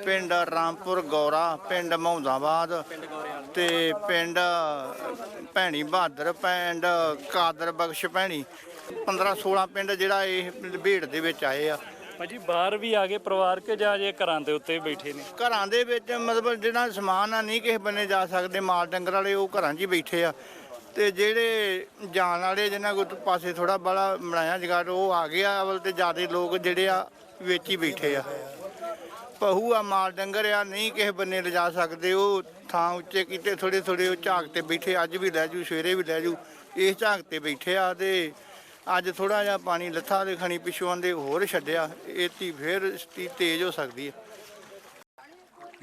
ਪਿੰਡ ਰਾਮਪੁਰ ਗੌਰਾ ਪਿੰਡ ਮੌਂਦਾਬਾਦ ਤੇ ਪਿੰਡ ਭੈਣੀ ਬਹਾਦਰ ਪਿੰਡ ਕਾਦਰ ਬਖਸ਼ ਭੈਣੀ। 15 16 ਪਿੰਡ ਜਿਹੜਾ ਇਹ ਭੇੜ ਦੇ ਵਿੱਚ ਆਏ ਆ। ਭਾਜੀ ਬਾਹਰ ਵੀ ਆ ਗਏ ਪਰਿਵਾਰ ਕੇ ਜਾਂ ਜੇ ਘਰਾਂ ਦੇ ਉੱਤੇ ਬੈਠੇ ਨੇ? ਘਰਾਂ ਦੇ ਵਿੱਚ ਮਤਲਬ ਜਿਹੜਾ ਸਮਾਨ ਆ ਨਹੀਂ ਕਿਸੇ ਬੰਨੇ ਜਾ ਸਕਦੇ ਮਾਲ ਡੰਗਰ ਵਾਲੇ ਉਹ ਘਰਾਂ 'ਚ ਹੀ ਬੈਠੇ ਆ। ਤੇ ਜਿਹੜੇ ਜਾਣ ਵਾਲੇ ਜਿਨ੍ਹਾਂ ਕੋਲ ਪਾਸੇ ਥੋੜਾ ਬੜਾ ਬਣਾਇਆ ਜਗਾੜ ਉਹ ਆ ਗਏ ਆ ਅਵਲ ਤੇ ਜਿਆਦੇ ਲੋਕ ਜਿਹੜੇ ਆ ਵਿੱਚ ਹੀ ਬੈਠੇ ਆ। ਪਹੂ ਆ ਮਾਲ ਡੰਗਰ ਆ ਨਹੀਂ ਕਿਸੇ ਬੰਨੇ ਲਿਜਾ ਸਕਦੇ ਉਹ ਥਾਂ ਉੱਚੇ ਕੀਤੇ ਥੋੜੇ ਥੋੜੇ ਉਹ ਝਾਕ ਤੇ ਬੈਠੇ ਅੱਜ ਵੀ ਲੈ ਜੂ ਸਵੇਰੇ ਵੀ ਲੈ ਜੂ ਇਸ ਝਾਕ ਤੇ ਬੈਠੇ ਆ ਤੇ ਅੱਜ ਥੋੜਾ ਜਿਹਾ ਪਾਣੀ ਲੱਥਾ ਦੇ ਖਣੀ ਪਿਛੋਂ ਦੇ ਹੋਰ ਛੱਡਿਆ ਇਹ ਤੀ ਫੇਰ ਸਥਿਤੀ ਤੇਜ਼ ਹੋ ਸਕਦੀ ਹੈ।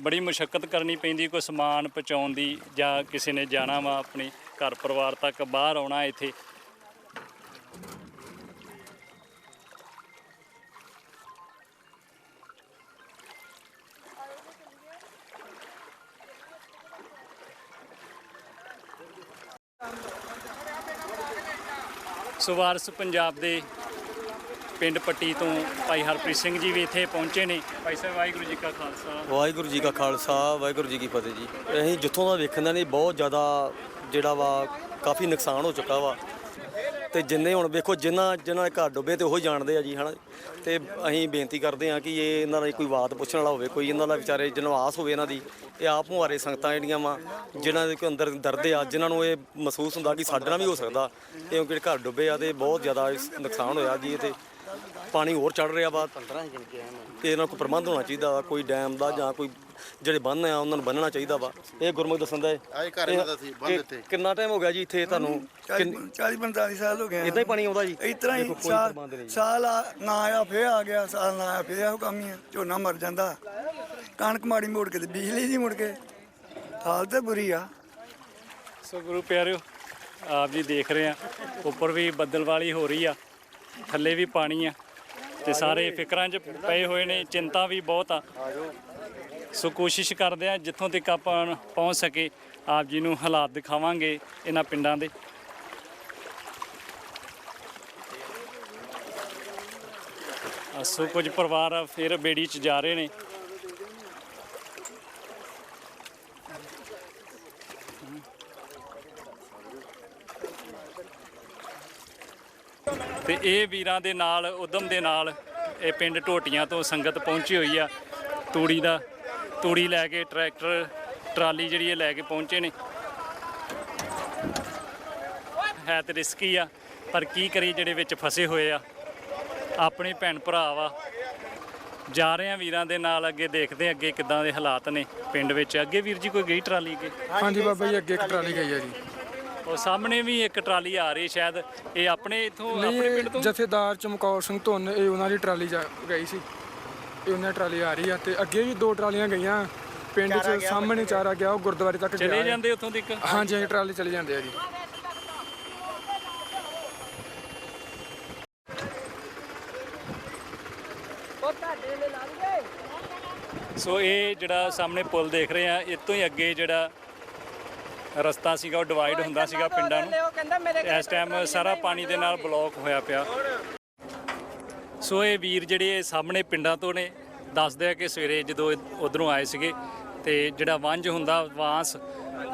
ਬੜੀ ਮੁਸ਼ਕਲ ਕਰਨੀ ਪੈਂਦੀ, ਕੋਈ ਸਮਾਨ ਪਹੁੰਚਾਉਣ ਦੀ ਜਾਂ ਕਿਸੇ ਨੇ ਜਾਣਾ ਵਾ, ਆਪਣੇ ਘਰ ਪਰਿਵਾਰ ਤੱਕ ਬਾਹਰ ਆਉਣਾ ਇੱਥੇ। ਸੋ ਵਾਰਸ ਪੰਜਾਬ ਦੇ ਪਿੰਡ ਪੱਟੀ ਤੋਂ ਭਾਈ ਹਰਪ੍ਰੀਤ ਸਿੰਘ ਜੀ ਵੀ ਇੱਥੇ ਪਹੁੰਚੇ ਨੇ। ਭਾਈ ਸਾਹਿਬ, ਵਾਹਿਗੁਰੂ ਜੀ ਕਾ ਖਾਲਸਾ। ਵਾਹਿਗੁਰੂ ਜੀ ਕਾ ਖਾਲਸਾ, ਵਾਹਿਗੁਰੂ ਜੀ ਕੀ ਫਤਿਹ ਜੀ। ਅਸੀਂ ਜਿੱਥੋਂ ਦਾ ਵੇਖਣ ਦਾ ਨਹੀਂ, ਬਹੁਤ ਜ਼ਿਆਦਾ ਜਿਹੜਾ ਵਾ ਕਾਫੀ ਨੁਕਸਾਨ ਹੋ ਚੁੱਕਾ ਵਾ। ਤੇ ਜਿੰਨੇ ਹੁਣ ਵੇਖੋ ਜਿਨ੍ਹਾਂ ਜਿਨ੍ਹਾਂ ਦੇ ਘਰ ਡੁੱਬੇ ਤੇ ਉਹ ਜਾਣਦੇ ਆ ਜੀ, ਹਨਾ? ਤੇ ਅਸੀਂ ਬੇਨਤੀ ਕਰਦੇ ਆ ਕਿ ਇਹ ਇਹਨਾਂ ਦਾ ਕੋਈ ਬਾਤ ਪੁੱਛਣ ਵਾਲਾ ਹੋਵੇ, ਕੋਈ ਇਹਨਾਂ ਦਾ ਵਿਚਾਰੇ ਜਿਹਨੂੰ ਆਸ ਹੋਵੇ ਇਹਨਾਂ ਦੀ, ਇਹ ਆਪ ਮੁਹਾਰੇ ਸੰਗਤਾਂ ਜਿਹੜੀਆਂ ਵਾ, ਜਿਨ੍ਹਾਂ ਦੇ ਕੋਈ ਅੰਦਰ ਦਰਦ ਆ, ਜਿਨ੍ਹਾਂ ਨੂੰ ਇਹ ਮਹਿਸੂਸ ਹੁੰਦਾ ਕਿ ਸਾਡੇ ਨਾਲ ਵੀ ਹੋ ਸਕਦਾ ਕਿਉਂਕਿ ਘਰ ਡੁੱਬੇ ਆ ਤੇ ਬਹੁਤ ਜ਼ਿਆਦਾ ਨੁਕਸਾਨ ਹੋਇਆ ਜੀ, ਇਹ ਤੇ ਪਾਣੀ ਹੋਰ ਚੜ ਰਿਹਾ ਵਾ। ਤੇ ਇਹਨਾਂ ਕੋਲ ਪ੍ਰਬੰਧ ਹੋਣਾ ਚਾਹੀਦਾ ਵਾ ਕੋਈ ਡੈਮ ਦਾ ਜਾਂ ਕੋਈ ਜਿਹੜੇ ਬੰਨ ਆ ਉਹਨਾਂ ਨੂੰ ਬੰਨਣਾ ਚਾਹੀਦਾ ਵਾ। ਇਹ ਗੁਰਮੁਖ ਦੱਸਣ ਦਾ ਆਏ ਘਰ ਇਹਨਾਂ ਦਾ ਸੀ, ਬੰਨ੍ਹ ਇਹ- ਦਿੱਤੇ। ਕਿੰਨਾ ਟਾਈਮ ਹੋ ਗਿਆ ਜੀ ਇੱਥੇ ਤੁਹਾਨੂੰ? 40 45 ਸਾਲ ਹੋ ਗਏ ਇਦਾਂ ਹੀ ਪਾਣੀ ਆਉਂਦਾ ਜੀ? ਇਸ ਤਰ੍ਹਾਂ ਹੀ ਸਾਲ ਨਾ ਆਇਆ ਫੇਰ ਆ ਗਿਆ ਸਾਲ ਨਾ ਆਇਆ ਫੇਰ ਉਹ ਕੰਮ ਹੀ ਆ। ਝੋਨਾ ਮਰ ਜਾਂਦਾ। ਕਣਕ ਮਾੜੀ ਮੋੜ ਕੇ ਤੇ ਬਿਜਲੀ ਦੀ ਮੁੜ ਕੇ। ਹਾਲਤ ਤੇ ਬੁਰੀ ਆ। ਸੋ ਗੁਰੂ ਪਿਆਰਿਓ ਆਪ ਜੀ ਦੇਖ ਰਹੇ ਆ ਉੱਪਰ ਵੀ ਬੱਦਲਵਾਲੀ ਹੋ ਰਹੀ ਆ ਥੱਲੇ ਵੀ ਪਾਣੀ ਆ। ਤੇ ਸਾਰੇ ਫਿਕਰਾਂ 'ਚ ਪਏ ਹੋਏ ਨੇ, ਚਿੰਤਾ ਵੀ ਬਹੁਤ ਆ। ਸੋ ਕੋਸ਼ਿਸ਼ ਕਰਦੇ ਆ, ਜਿੱਥੋਂ ਤੱਕ ਆਪਾਂ ਪਹੁੰਚ ਸਕੇ, ਆਪ ਜੀ ਨੂੰ ਹਾਲਾਤ ਦਿਖਾਵਾਂਗੇ ਇਹਨਾਂ ਪਿੰਡਾਂ ਦੇ। ਸੋ ਕੁਝ ਪਰਿਵਾਰ ਫਿਰ ਬੇੜੀ 'ਚ ਜਾ ਰਹੇ ਨੇ। ਤੇ ਇਹ ਵੀਰਾਂ ਦੇ ਨਾਲ, ਉਦਮ ਦੇ ਨਾਲ ਇਹ ਪਿੰਡ ਟੋਟੀਆਂ ਤੋਂ ਸੰਗਤ ਪਹੁੰਚੀ ਹੋਈ ਆ। ਤੂੜੀ ਦਾ, ਤੂੜੀ ਲੈ ਕੇ ਟਰੈਕਟਰ, ਟਰਾਲੀ ਜਿਹੜੀ ਇਹ ਲੈ ਕੇ ਪਹੁੰਚੇ ਨੇ। ਹੈ ਤੇ ਰਿਸਕੀ ਆ, ਪਰ ਕੀ ਕਰੀ ਜਿਹੜੇ ਵਿੱਚ ਫਸੇ ਹੋਏ ਆ। ਆਪਣੇ ਭੈਣ ਭਰਾ ਵਾ। ਜਾ ਰਹੇ ਆ ਵੀਰਾਂ ਦੇ ਨਾਲ, ਅੱਗੇ ਦੇਖਦੇ ਅੱਗੇ ਕਿੱਦਾਂ ਦੇ ਹਾਲਾਤ ਨੇ ਪਿੰਡ ਵਿੱਚ। ਅੱਗੇ ਵੀਰ ਜੀ ਕੋਈ ਗਈ ਟਰਾਲੀ ਅੱਗੇ? ਹਾਂਜੀ ਬਾਬਾ ਜੀ, ਅੱਗੇ ਇੱਕ ਟਰਾਲੀ ਗਈ ਆ ਜੀ। ਉਹ ਸਾਹਮਣੇ ਵੀ ਇੱਕ ਟਰਾਲੀ ਆ ਰਹੀ ਸ਼ਾਇਦ ਇਹ ਆਪਣੇ ਇਥੋਂ ਆਪਣੇ ਪਿੰਡ ਤੋਂ? ਜਥੇਦਾਰ ਚਮਕੌਰ ਸਿੰਘ ਧੁੰਨ ਇਹ ਉਹਨਾਂ ਦੀ ਟਰਾਲੀ ਜਾ ਗਈ ਸੀ। ਇਹ ਉਹਨਾਂ ਦੀ ਟਰਾਲੀ ਆ ਰਹੀ ਆ ਤੇ ਅੱਗੇ ਵੀ ਦੋ ਟਰਾਲੀਆਂ ਗਈਆਂ। ਪਿੰਡ 'ਚ ਸਾਹਮਣੇ ਚਾਰਾ ਗਿਆ ਉਹ ਗੁਰਦੁਆਰੇ ਤੱਕ ਚਲੇ। ਜਾਂਦੇ ਉੱਥੋਂ ਤੱਕ? ਹਾਂਜੀ ਹਾਂਜੀ ਟਰਾਲੀ ਚਲੇ ਜਾਂਦੇ ਆ ਜੀ। ਸੋ ਇਹ ਜਿਹੜਾ ਸਾਹਮਣੇ ਪੁਲ ਦੇਖ ਰਹੇ ਆ ਇਤੋਂ ਹੀ ਅੱਗੇ ਜਿਹੜਾ ਰਸਤਾ ਸੀਗਾ ਉਹ ਡਿਵਾਈਡ ਹੁੰਦਾ ਸੀਗਾ ਪਿੰਡਾਂ ਨੂੰ। ਇਸ ਟਾਈਮ ਸਾਰਾ ਪਾਣੀ ਦੇ ਨਾਲ ਬਲੌਕ ਹੋਇਆ ਪਿਆ। ਸੋ ਇਹ ਵੀਰ ਜਿਹੜੇ ਸਾਹਮਣੇ ਪਿੰਡਾਂ ਤੋਂ ਨੇ ਦੱਸਦੇ ਆ ਕਿ ਸਵੇਰੇ ਜਦੋਂ ਉਧਰੋਂ ਆਏ ਸੀਗੇ ਤੇ ਜਿਹੜਾ ਵੰਜ ਹੁੰਦਾ ਵਾਂਸ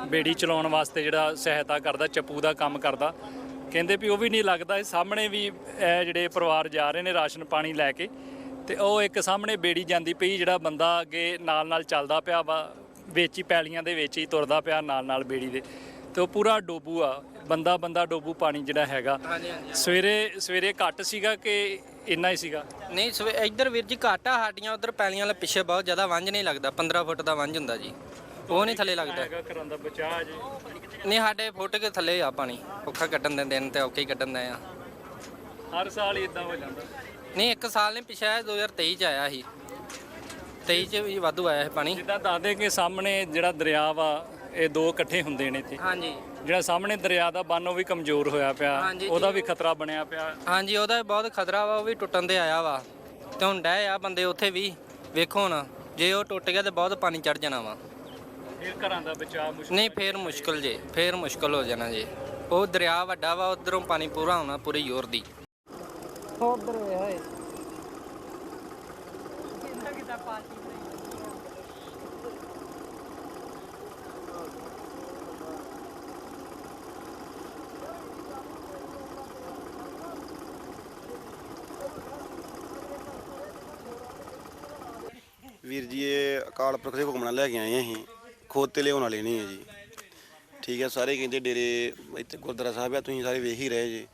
ਬੇੜੀ ਚਲਾਉਣ ਵਾਸਤੇ ਜਿਹੜਾ ਸਹਾਇਤਾ ਕਰਦਾ ਚੱਪੂ ਦਾ ਕੰਮ ਕਰਦਾ ਕਹਿੰਦੇ ਵੀ ਉਹ ਵੀ ਨਹੀਂ ਲੱਗਦਾ। ਇਹ ਸਾਹਮਣੇ ਵੀ ਇਹ ਜਿਹੜੇ ਪਰਿਵਾਰ ਜਾ ਰਹੇ ਨੇ ਰਾਸ਼ਨ ਪਾਣੀ ਲੈ ਕੇ ਤੇ ਉਹ ਇੱਕ ਸਾਹਮਣੇ ਬੇੜੀ ਜਾਂਦੀ ਪਈ ਜਿਹੜਾ ਬੰਦਾ ਅੱਗੇ ਨਾਲ ਨਾਲ ਚੱਲਦਾ ਪਿਆ ਵਾ ਵਿੱਚ ਹੀ ਪੈਲੀਆਂ ਦੇ ਵਿੱਚ ਹੀ ਤੁਰਦਾ ਪਿਆ ਨਾਲ ਨਾਲ ਬੇੜੀ ਦੇ ਤੇ ਉਹ ਪੂਰਾ ਡੋਬੂ ਆ ਬੰਦਾ ਬੰਦਾ ਡੋਬੂ ਪਾਣੀ ਜਿਹੜਾ ਹੈਗਾ। ਸਵੇਰੇ ਸਵੇਰੇ ਘੱਟ ਸੀਗਾ ਕਿ ਇੰਨਾ ਹੀ ਸੀਗਾ? ਨਹੀਂ ਸਵੇ ਇੱਧਰ ਵੀਰ ਜੀ ਘੱਟ ਸਾਡੀਆਂ ਉਧਰ ਪੈਲੀਆਂ ਵਾਲੇ ਪਿੱਛੇ ਬਹੁਤ ਜ਼ਿਆਦਾ ਵੰਜ ਨਹੀਂ ਲੱਗਦਾ 15 ਫੁੱਟ ਦਾ ਵੰਜ ਹੁੰਦਾ ਜੀ। ਉਹ ਨਹੀਂ ਥੱਲੇ ਲੱਗਦਾ। ਹੈਗਾ ਘਰਾਂ ਦਾ ਬਚਾਅ ਜੀ? ਨਹੀਂ ਸਾਡੇ ਫੁੱਟ ਕੇ ਥੱਲੇ ਆ ਪਾਣੀ ਔਖਾ ਕੱਢਣ ਦੇ ਦਿਨ ਤੇ ਔਖੇ ਹੀ ਕੱਢਣ ਦੇ ਆ। ਹਰ ਸਾਲ ਹੀ ਇਦਾਂ ਹੋ ਜਾਂਦਾ। ਨਹੀਂ ਇੱਕ ਸਾਲ ਨੇ ਪਿਛਾ 2023 ਚ ਆਇਆ ਸੀ। 23 ਚ ਵੀ ਵਾਧੂ ਆਇਆ ਸੀ ਪਾਣੀ। ਜਿੱਦਾਂ ਦੱਸਦੇ ਕਿ ਸਾਹਮਣੇ ਜਿਹੜਾ ਦਰਿਆ ਵਾ ਇਹ ਦੋ ਇਕੱਠੇ ਹੁੰਦੇ ਨੇ ਇੱਥੇ। ਹਾਂਜੀ। ਜਿਹੜਾ ਸਾਹਮਣੇ ਦਰਿਆ ਦਾ ਬੰਨ ਉਹ ਵੀ ਕਮਜ਼ੋਰ ਹੋਇਆ ਪਿਆ। ਹਾਂਜੀ, ਉਹਦਾ। ਵੀ ਖਤਰਾ ਬਣਿਆ ਪਿਆ। ਹਾਂਜੀ ਉਹਦਾ ਬਹੁਤ ਖਤਰਾ ਵਾ ਉਹ ਵੀ ਟੁੱਟਣ ਦੇ ਆਇਆ ਵਾ। ਤੇ ਹੁਣ ਡੈ ਆ ਬੰਦੇ ਉੱਥੇ ਵੀ। ਵੇਖੋ ਹੁਣ ਜੇ ਉਹ ਟੁੱਟ ਗਿਆ ਤੇ ਬਹੁਤ ਪਾਣੀ ਚੜ ਜਾਣਾ ਵਾ। ਫਿਰ ਘਰਾਂ ਦਾ ਬਚਾਅ ਮੁਸ਼ਕਲ ਨਹੀਂ ਫੇਰ ਮੁਸ਼ਕਲ ਜੇ ਫੇਰ ਮੁਸ਼ਕਲ ਹੋ ਜਾਣਾ ਜੇ। ਉਹ ਦਰਿਆ ਵੱਡਾ ਵਾ ਉਧਰੋਂ ਪਾਣੀ ਪੂਰਾ ਹੋਣਾ ਪੂਰੇ ਜ਼ੋਰ ਦੀ। ਉਧਰ ਹੋਏ ਵੀਰ ਜੀ ਇਹ ਅਕਾਲ ਪੁਰਖ ਦੇ ਹੁਕਮ ਨਾਲ ਲੈ ਕੇ ਆਏ ਹਾਂ ਅਸੀਂ। ਖੋਦ ਤੇ ਲਿਆਉਣ ਵਾਲੇ ਨਹੀਂ ਹੈ ਜੀ। ਠੀਕ ਹੈ ਸਾਰੇ ਕਹਿੰਦੇ ਡੇਰੇ ਇੱਥੇ ਗੁਰਦੁਆਰਾ ਸਾਹਿਬ ਆ ਤੁਸੀਂ ਸਾਰੇ ਵੇਖ ਹੀ ਰਹੇ ਜੀ।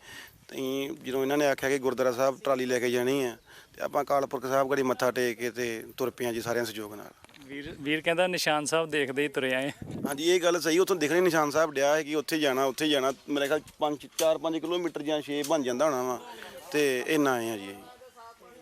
ਤਹੀਂ ਜਦੋਂ ਇਹਨਾਂ ਨੇ ਆਖਿਆ ਕਿ ਗੁਰਦੁਆਰਾ ਸਾਹਿਬ ਟਰਾਲੀ ਲੈ ਕੇ ਜਾਣੀ ਆ ਤੇ ਆਪਾਂ ਅਕਾਲ ਪੁਰਖ ਸਾਹਿਬ ਗੜੀ ਮੱਥਾ ਟੇਕ ਕੇ ਤੇ ਤੁਰ ਪਿਆ ਜੀ ਸਾਰਿਆਂ ਸਹਿਯੋਗ ਨਾਲ। ਵੀਰ ਵੀਰ ਕਹਿੰਦਾ ਨਿਸ਼ਾਨ ਸਾਹਿਬ ਦੇਖਦੇ ਹੀ ਤੁਰੇ ਆਏ ਹਾਂਜੀ ਇਹ ਗੱਲ ਸਹੀ ਉੱਥੋਂ ਦਿਖਣੀ ਨਿਸ਼ਾਨ ਸਾਹਿਬ ਡਿਆ ਹੈ ਕਿ ਉੱਥੇ ਜਾਣਾ ਉੱਥੇ ਜਾਣਾ। ਮੇਰੇ ਖਿਆਲ 5 4-5 ਕਿਲੋਮੀਟਰ ਜਾਂ 6 ਬਣ ਜਾਂਦਾ ਹੋਣਾ ਵਾ ਤੇ ਇੰਨਾ ਆਏ ਆ ਜੀ ਅਸੀਂ।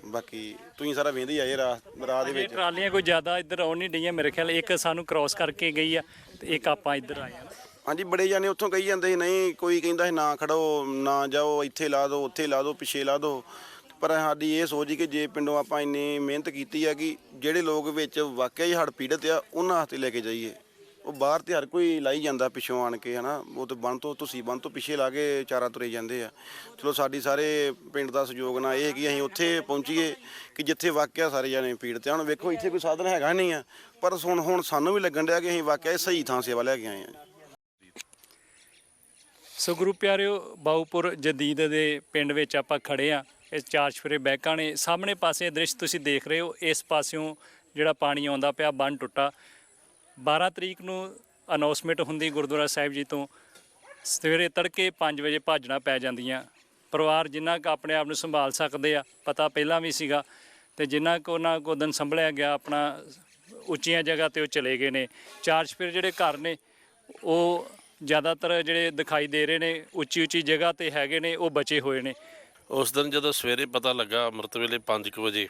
ਬਾਕੀ ਤੁਸੀਂ ਸਾਰਾ ਵੇਂਦੇ ਹੀ ਆਏ ਰਾਹ ਰਾਹ ਦੇ ਇਹ ਵਿੱਚ। ਟਰਾਲੀਆਂ ਕੋਈ ਜ਼ਿਆਦਾ ਇੱਧਰ ਆਉਣ ਨਹੀਂ ਡਈਆਂ ਮੇਰੇ ਖਿਆਲ ਇੱਕ ਸਾਨੂੰ ਕ੍ਰਾਸ ਕਰਕੇ ਗਈ ਆ ਤੇ ਇੱਕ ਆਪਾਂ ਇੱਧਰ ਆਏ ਆ। ਹਾਂਜੀ ਬੜੇ ਜਾਣੇ ਉੱਥੋਂ ਕਹੀ ਜਾਂਦੇ ਸੀ ਨਹੀਂ ਕੋਈ ਕਹਿੰਦਾ ਸੀ ਨਾ ਖੜੋ ਨਾ ਜਾਓ ਇੱਥੇ ਲਾ ਦਿਓ ਉੱਥੇ ਲਾ ਦਿਓ ਪਿੱਛੇ ਲਾ ਦਿਓ। ਪਰ ਸਾਡੀ ਇਹ ਸੋਚ ਸੀ ਕਿ ਜੇ ਪਿੰਡੋਂ ਆਪਾਂ ਇੰਨੀ ਮਿਹਨਤ ਕੀਤੀ ਆ ਕਿ ਜਿਹੜੇ ਲੋਕ ਵਿੱਚ ਵਾਕਿਆ ਹੀ ਹੜ ਪੀੜਤ ਆ ਉਹਨਾਂ ਹੱਥੇ ਲੈ ਕੇ ਜਾਈਏ। ਉਹ ਬਾਹਰ ਤੇ ਹਰ ਕੋਈ ਲਾਈ ਜਾਂਦਾ ਪਿੱਛੋਂ ਆਣ ਕੇ, ਹਨਾ। ਉਹ ਤੇ ਬੰਨ ਤੋਂ ਤੁਸੀਂ ਬੰਨ ਤੋਂ ਪਿੱਛੇ ਲਾ ਕੇ ਚਾਰਾ ਤੁਰੇ ਜਾਂਦੇ ਆ। ਚਲੋ ਸਾਡੀ ਸਾਰੇ ਪਿੰਡ ਦਾ ਸਹਿਯੋਗ ਨਾਲ ਇਹ ਕਿ ਅਸੀਂ ਉੱਥੇ ਪਹੁੰਚੀਏ ਕਿ ਜਿੱਥੇ ਵਾਕਿਆ ਸਾਰੇ ਜਾਣੇ ਪੀੜਤ ਆ। ਹੁਣ ਵੇਖੋ, ਇੱਥੇ ਕੋਈ ਸਾਧਨ ਹੈਗਾ ਨਹੀਂ ਆ। ਪਰ ਹੁਣ ਹੁਣ ਸਾਨੂੰ ਵੀ ਲੱਗਣ ਡਿਆ ਕਿ ਅਸੀਂ ਵਾਕਿਆ ਸਹੀ ਥਾਂ ਸੇਵਾ ਲੈ ਕੇ ਆਏ ਆ। ਸੋ ਗੁਰੂ ਪਿਆਰਿਓ ਬਾਉਪੁਰ ਜਦੀਦ ਦੇ ਪਿੰਡ ਵਿੱਚ ਆਪਾਂ ਖੜੇ ਆ। ਇਹ ਚਾਰ ਚਫੇਰੇ ਬੈਕਾਂ ਨੇ ਸਾਹਮਣੇ ਪਾਸੇ ਦ੍ਰਿਸ਼ ਤੁਸੀਂ ਦੇਖ ਰਹੇ ਹੋ। ਇਸ ਪਾਸਿਓਂ ਜਿਹੜਾ ਪਾਣੀ ਆਉਂਦਾ ਪਿਆ, ਬੰਨ ਟੁੱਟਾ। 12 ਤਰੀਕ ਨੂੰ ਅਨਾਉਂਸਮੈਂਟ ਹੁੰਦੀ ਗੁਰਦੁਆਰਾ ਸਾਹਿਬ ਜੀ ਤੋਂ। ਸਵੇਰੇ ਤੜਕੇ 5 ਵਜੇ ਭਾਜਣਾ ਪੈ ਜਾਂਦੀਆਂ। ਪਰਿਵਾਰ ਜਿੰਨਾ ਕੁ ਆਪਣੇ ਆਪ ਨੂੰ ਸੰਭਾਲ ਸਕਦੇ ਆ, ਪਤਾ ਪਹਿਲਾਂ ਵੀ ਸੀਗਾ ਤੇ ਜਿੰਨਾ ਕੁ ਉਹਨਾਂ ਕੋ ਦਿਨ ਸੰਭਲਿਆ ਗਿਆ, ਆਪਣਾ ਉੱਚੀਆਂ ਜਗ੍ਹਾ ਤੇ ਉਹ ਚਲੇ ਗਏ ਨੇ। ਚਾਰ ਚਫੇਰੇ ਜਿਹੜੇ ਘਰ ਨੇ, ਉਹ ਜ਼ਿਆਦਾਤਰ ਜਿਹੜੇ ਦਿਖਾਈ ਦੇ ਰਹੇ ਨੇ, ਉੱਚੀ ਉੱਚੀ ਜਗ੍ਹਾ ਤੇ ਹੈਗੇ ਨੇ, ਉਹ ਬਚੇ ਹੋਏ ਨੇ। ਉਸ ਦਿਨ ਜਦੋਂ ਸਵੇਰੇ ਪਤਾ ਲੱਗਾ, ਅੰਮ੍ਰਿਤ ਵੇਲੇ 5:00 ਵਜੇ,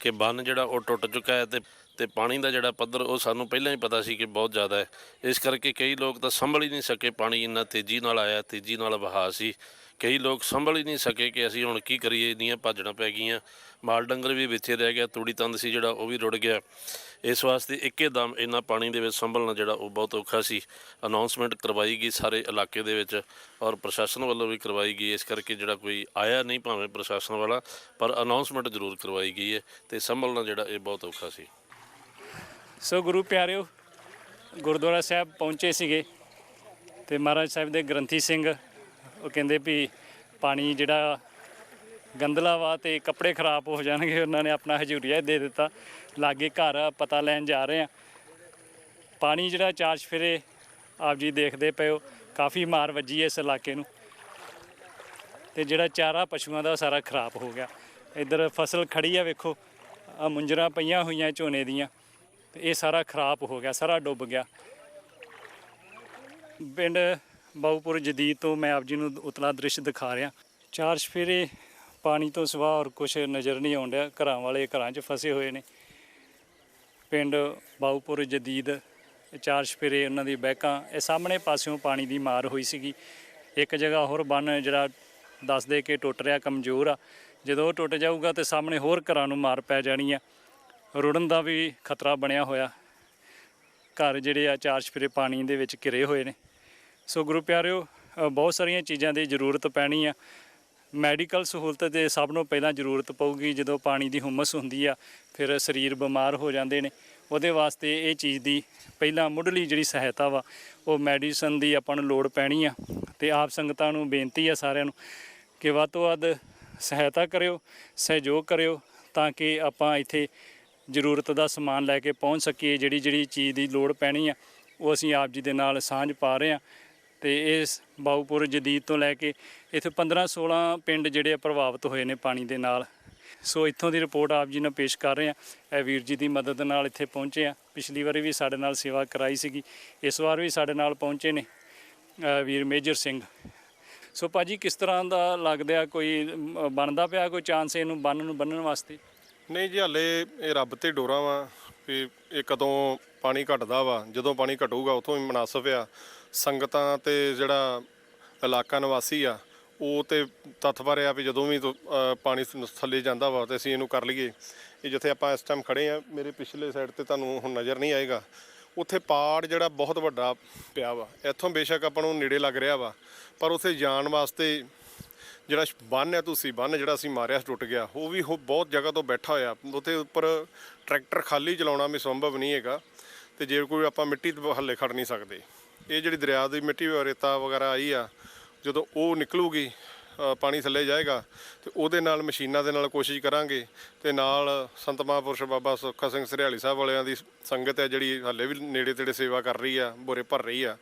ਕਿ ਬੰਨ ਜਿਹੜਾ ਉਹ ਟੁੱਟ ਚੁੱਕਾ ਹੈ ਤੇ ਤੇ ਪਾਣੀ ਦਾ ਜਿਹੜਾ ਪੱਧਰ, ਉਹ ਸਾਨੂੰ ਪਹਿਲਾਂ ਹੀ ਪਤਾ ਸੀ ਕਿ ਬਹੁਤ ਜ਼ਿਆਦਾ ਹੈ। ਇਸ ਕਰਕੇ ਕਈ ਲੋਕ ਤਾਂ ਸੰਭਲ ਹੀ ਨਹੀਂ ਸਕੇ ਪਾਣੀ, ਇੰਨਾ ਤੇਜ਼ੀ ਨਾਲ ਆਇਆ, ਤੇਜ਼ੀ ਨਾਲ ਵਹਾਅ ਸੀ। ਕਈ ਲੋਕ ਸੰਭਲ ਹੀ ਨਹੀਂ ਸਕੇ ਕਿ ਅਸੀਂ ਹੁਣ ਕੀ ਕਰੀਏ, ਇੰਨੀਆਂ ਭਾਜਣਾ ਪੈ ਗਈਆਂ। ਮਾਲ ਡੰਗਰ ਵੀ ਵਿੱਚੇ ਰਹਿ ਗਿਆ, ਤੂੜੀ ਤੰਦ ਸੀ ਜਿਹੜਾ, ਉਹ ਵੀ ਰੁੜ ਗਿਆ। ਇਸ ਵਾਸਤੇ ਇੱਕੇ ਦਮ ਇੰਨਾ ਪਾਣੀ ਦੇ ਵਿੱਚ ਸੰਭਲਣਾ ਜਿਹੜਾ, ਉਹ ਬਹੁਤ ਔਖਾ ਸੀ। ਅਨਾਉਂਸਮੈਂਟ ਕਰਵਾਈ ਗਈ ਸਾਰੇ ਇਲਾਕੇ ਦੇ ਵਿੱਚ ਔਰ ਪ੍ਰਸ਼ਾਸਨ ਵੱਲੋਂ ਵੀ ਕਰਵਾਈ ਗਈ। ਇਸ ਕਰਕੇ ਜਿਹੜਾ ਕੋਈ ਆਇਆ ਨਹੀਂ ਭਾਵੇਂ ਪ੍ਰਸ਼ਾਸਨ ਵਾਲਾ, ਪਰ ਅਨਾਉਂਸਮੈਂਟ ਜ਼ਰੂਰ ਕਰਵਾਈ ਗਈ ਹੈ ਤੇ ਸੰਭਲਣਾ ਜਿਹੜਾ, ਇਹ ਬਹੁਤ ਔਖਾ ਸੀ। ਸੋ ਗੁਰੂ ਪਿਆਰਿਓ, ਗੁਰਦੁਆਰਾ ਸਾਹਿਬ ਪਹੁੰਚੇ ਸੀਗੇ ਤੇ ਮਹਾਰਾਜ ਸਾਹਿਬ ਦੇ ਗ੍ਰੰਥੀ ਸਿੰਘ, ਉਹ ਕਹਿੰਦੇ ਵੀ ਪਾਣੀ ਜਿਹੜਾ ਗੰਦਲਾ ਵਾ ਤੇ ਕੱਪੜੇ ਖਰਾਬ ਹੋ ਜਾਣਗੇ, ਉਹਨਾਂ ਨੇ ਆਪਣਾ ਹਜੂਰੀਆ ਦੇ ਦਿੱਤਾ, ਲਾਗੇ ਘਰ ਪਤਾ ਲੈਣ ਜਾ ਰਹੇ ਆ। ਪਾਣੀ ਜਿਹੜਾ ਚਾਰ ਚਫੇਰੇ ਆਪ ਜੀ ਦੇਖਦੇ ਪਏ ਹੋ, ਕਾਫੀ ਮਾਰ ਵੱਜੀ ਇਸ ਇਲਾਕੇ ਨੂੰ। ਤੇ ਜਿਹੜਾ ਚਾਰਾ ਪਸ਼ੂਆਂ ਦਾ ਉਹ ਸਾਰਾ ਖਰਾਬ ਹੋ ਗਿਆ। ਇੱਧਰ ਫਸਲ ਖੜੀ ਆ ਵੇਖੋ ਆ ਮੁੰਜਰਾ ਪਈਆਂ ਹੋਈਆਂ ਝੋਨੇ ਦੀਆਂ। ਤੇ ਇਹ ਸਾਰਾ ਖਰਾਬ ਹੋ ਗਿਆ, ਸਾਰਾ ਡੁੱਬ ਗਿਆ। ਪਿੰਡ ਬਾਉਪੁਰ ਜਦੀਦ ਤੋਂ ਮੈਂ ਆਪ ਜੀ ਨੂੰ ਉਤਲਾ ਦ੍ਰਿਸ਼ ਦਿਖਾ ਰਿਹਾ। ਚਾਰ ਸਫੇਰੇ ਪਾਣੀ ਤੋਂ ਸਿਵਾ ਹੋਰ ਕੁਝ ਨਜ਼ਰ ਨਹੀਂ ਆਉਂਦਾ ਘਰਾਂ ਵਾਲੇ ਘਰਾਂ 'ਚ ਫਸੇ ਹੋਏ ਨੇ। ਪਿੰਡ ਬਾਉਪੁਰ ਜਦੀਦ, ਚਾਰ ਸਫੇਰੇ ਉਹਨਾਂ ਦੀ ਬੈਕਾਂ ਇਹ ਸਾਹਮਣੇ ਪਾਸਿਓਂ ਪਾਣੀ ਦੀ ਮਾਰ ਹੋਈ ਸੀਗੀ। ਇੱਕ ਜਗ੍ਹਾ ਹੋਰ ਬੰਨ ਜਿਹੜਾ ਦੱਸਦੇ ਕਿ ਟੁੱਟ ਰਿਹਾ, ਕਮਜ਼ੋਰ ਆ। ਜਦੋਂ ਉਹ ਟੁੱਟ ਜਾਊਗਾ ਤੇ ਸਾਹਮਣੇ ਹੋਰ ਘਰਾਂ ਨੂੰ ਮਾਰ ਪੈ ਜਾਣੀ ਆ। ਰੁੜਨ ਦਾ ਵੀ ਖਤਰਾ ਬਣਿਆ ਹੋਇਆ। ਘਰ ਜਿਹੜੇ ਆ, ਚਾਰ ਚਫੇਰੇ ਪਾਣੀ ਦੇ ਵਿੱਚ ਘਿਰੇ ਹੋਏ ਨੇ। ਸੋ ਗੁਰੂ ਪਿਆਰਿਓ ਬਹੁਤ ਸਾਰੀਆਂ ਚੀਜ਼ਾਂ ਦੀ ਜ਼ਰੂਰਤ ਪੈਣੀ ਆ। ਮੈਡੀਕਲ ਸਹੂਲਤ ਦੇ ਸਭ ਨੂੰ ਪਹਿਲਾਂ ਜ਼ਰੂਰਤ ਪਊਗੀ। ਜਦੋਂ ਪਾਣੀ ਦੀ ਹੁਮਸ ਹੁੰਦੀ ਆ, ਫਿਰ ਸਰੀਰ ਬਿਮਾਰ ਹੋ ਜਾਂਦੇ ਨੇ। ਉਹਦੇ ਵਾਸਤੇ ਇਹ ਚੀਜ਼ ਦੀ ਪਹਿਲਾਂ ਮੁੱਢਲੀ ਜਿਹੜੀ ਸਹਾਇਤਾ ਵਾ, ਉਹ ਮੈਡੀਸਨ ਦੀ ਆਪਾਂ ਨੂੰ ਲੋੜ ਪੈਣੀ ਆ। ਤੇ ਆਪ ਸੰਗਤਾਂ ਨੂੰ ਬੇਨਤੀ ਆ ਸਾਰਿਆਂ ਨੂੰ ਕਿ ਵੱਧ ਤੋਂ ਵੱਧ ਸਹਾਇਤਾ ਕਰਿਓ, ਸਹਿਯੋਗ ਕਰਿਓ, ਤਾਂ ਕਿ ਆਪਾਂ ਇੱਥੇ ਜ਼ਰੂਰਤ ਦਾ ਸਮਾਨ ਲੈ ਕੇ ਪਹੁੰਚ ਸਕੀਏ, ਜਿਹੜੀ ਜਿਹੜੀ ਚੀਜ਼ ਦੀ ਲੋੜ ਪੈਣੀ ਆ, ਉਹ ਅਸੀਂ ਆਪ ਜੀ ਦੇ ਨਾਲ ਸਾਂਝ ਪਾ ਰਹੇ ਆ। ਤੇ ਇਸ ਬਾਉਪੁਰ ਜਦੀਦ ਤੋਂ ਲੈ ਕੇ ਇੱਥੇ 15 16 ਪਿੰਡ ਜਿਹੜੇ ਆ ਪ੍ਰਭਾਵਿਤ ਹੋਏ ਨੇ ਪਾਣੀ ਦੇ ਨਾਲ। ਸੋ ਇੱਥੋਂ ਦੀ ਰਿਪੋਰਟ ਆਪ ਜੀ ਨਾਲ ਪੇਸ਼ ਕਰ ਰਹੇ ਆ। ਇਹ ਵੀਰ ਜੀ ਦੀ ਮਦਦ ਨਾਲ ਇੱਥੇ ਪਹੁੰਚੇ ਆ। ਪਿਛਲੀ ਵਾਰੀ ਵੀ ਸਾਡੇ ਨਾਲ ਸੇਵਾ ਕਰਾਈ ਸੀਗੀ, ਇਸ ਵਾਰ ਵੀ ਸਾਡੇ ਨਾਲ ਪਹੁੰਚੇ ਨੇ ਵੀਰ ਮੇਜਰ ਸਿੰਘ। ਸੋ ਭਾਜੀ ਕਿਸ ਤਰ੍ਹਾਂ ਦਾ ਲੱਗਦਾ ਕੋਈ ਬਣਦਾ ਪਿਆ ਕੋਈ ਚਾਂਸ ਇਹਨੂੰ ਬੰਨ ਨੂੰ, ਬੰਨਣ ਵਾਸਤੇ? ਨਹੀਂ ਜੀ, ਹਲੇ ਇਹ ਰੱਬ ਤੇ ਡੋਰਾ ਵਾ ਵੀ ਇਹ ਕਦੋਂ ਪਾਣੀ ਘਟਦਾ ਵਾ, ਜਦੋਂ ਪਾਣੀ ਘਟੂਗਾ ਉਥੋਂ ਹੀ ਮناسب ਆ। ਸੰਗਤਾਂ ਤੇ ਜਿਹੜਾ ਇਲਾਕਾ ਨਿਵਾਸੀ ਆ, ਉਹ ਤੇ ਤੱਥ ਬਾਰੇ ਆ ਵੀ ਜਦੋਂ ਵੀ ਪਾਣੀ ਥੱਲੇ ਜਾਂਦਾ ਵਾ ਤੇ ਅਸੀਂ ਇਹਨੂੰ ਕਰ ਲਈਏ। ਇਹ ਜਿੱਥੇ ਆਪਾਂ ਇਸ ਟਾਈਮ ਖੜੇ ਆ, ਮੇਰੇ ਪਿਛਲੇ ਸਾਈਡ ਤੇ ਤੁਹਾਨੂੰ ਹੁਣ ਨਜ਼ਰ ਨਹੀਂ ਆਏਗਾ। ਉੱਥੇ ਪਾੜ ਜਿਹੜਾ ਬਹੁਤ ਵੱਡਾ ਪਿਆ ਵਾ। ਇੱਥੋਂ ਬੇਸ਼ੱਕ ਆਪਾਂ ਨੂੰ ਨੇੜੇ ਲੱਗ ਰਿਹਾ ਵਾ, ਪਰ ਉੱਥੇ ਜਾਣ ਵਾਸਤੇ ਜਿਹੜਾ ਬੰਨ ਹੈ ਤੁਸੀਂ ਬੰਨ੍ਹ ਜਿਹੜਾ ਅਸੀਂ ਮਾਰਿਆ ਸੀ, ਟੁੱਟ ਗਿਆ। ਉਹ ਵੀ ਉਹ ਬਹੁਤ ਜਗ੍ਹਾ ਤੋਂ ਬੈਠਾ ਹੋਇਆ। ਉੱਥੇ ਉੱਪਰ ਟਰੈਕਟਰ ਖਾਲੀ ਚਲਾਉਣਾ ਵੀ ਸੰਭਵ ਨਹੀਂ ਹੈਗਾ ਤੇ ਜੇ ਕੋਈ ਆਪਾਂ ਮਿੱਟੀ ਹੱਲੇ ਖੜ ਨਹੀਂ ਸਕਦੇ। ਇਹ ਜਿਹੜੀ ਦਰਿਆ ਦੀ ਮਿੱਟੀ ਰੇਤਾ ਵਗੈਰਾ ਆਈ ਆ, ਜਦੋਂ ਉਹ ਨਿਕਲੂਗੀ ਪਾਣੀ ਥੱਲੇ ਜਾਏਗਾ ਤੇ ਉਹਦੇ ਨਾਲ ਮਸ਼ੀਨਾਂ ਦੇ ਨਾਲ ਕੋਸ਼ਿਸ਼ ਕਰਾਂਗੇ ਤੇ ਨਾਲ ਸੰਤ ਮਹਾਂਪੁਰਸ਼ ਬਾਬਾ ਸੁੱਖਾ ਸਿੰਘ ਸਰਿਆਲੀ ਸਾਹਿਬ ਵਾਲਿਆਂ ਦੀ ਸੰਗਤ ਹੈ ਜਿਹੜੀ ਹਾਲੇ ਵੀ ਨੇੜੇ ਤੇੜੇ ਸੇਵਾ ਕਰ ਰਹੀ ਆ, ਬੋਰੇ ਭਰ ਰਹੀ ਆ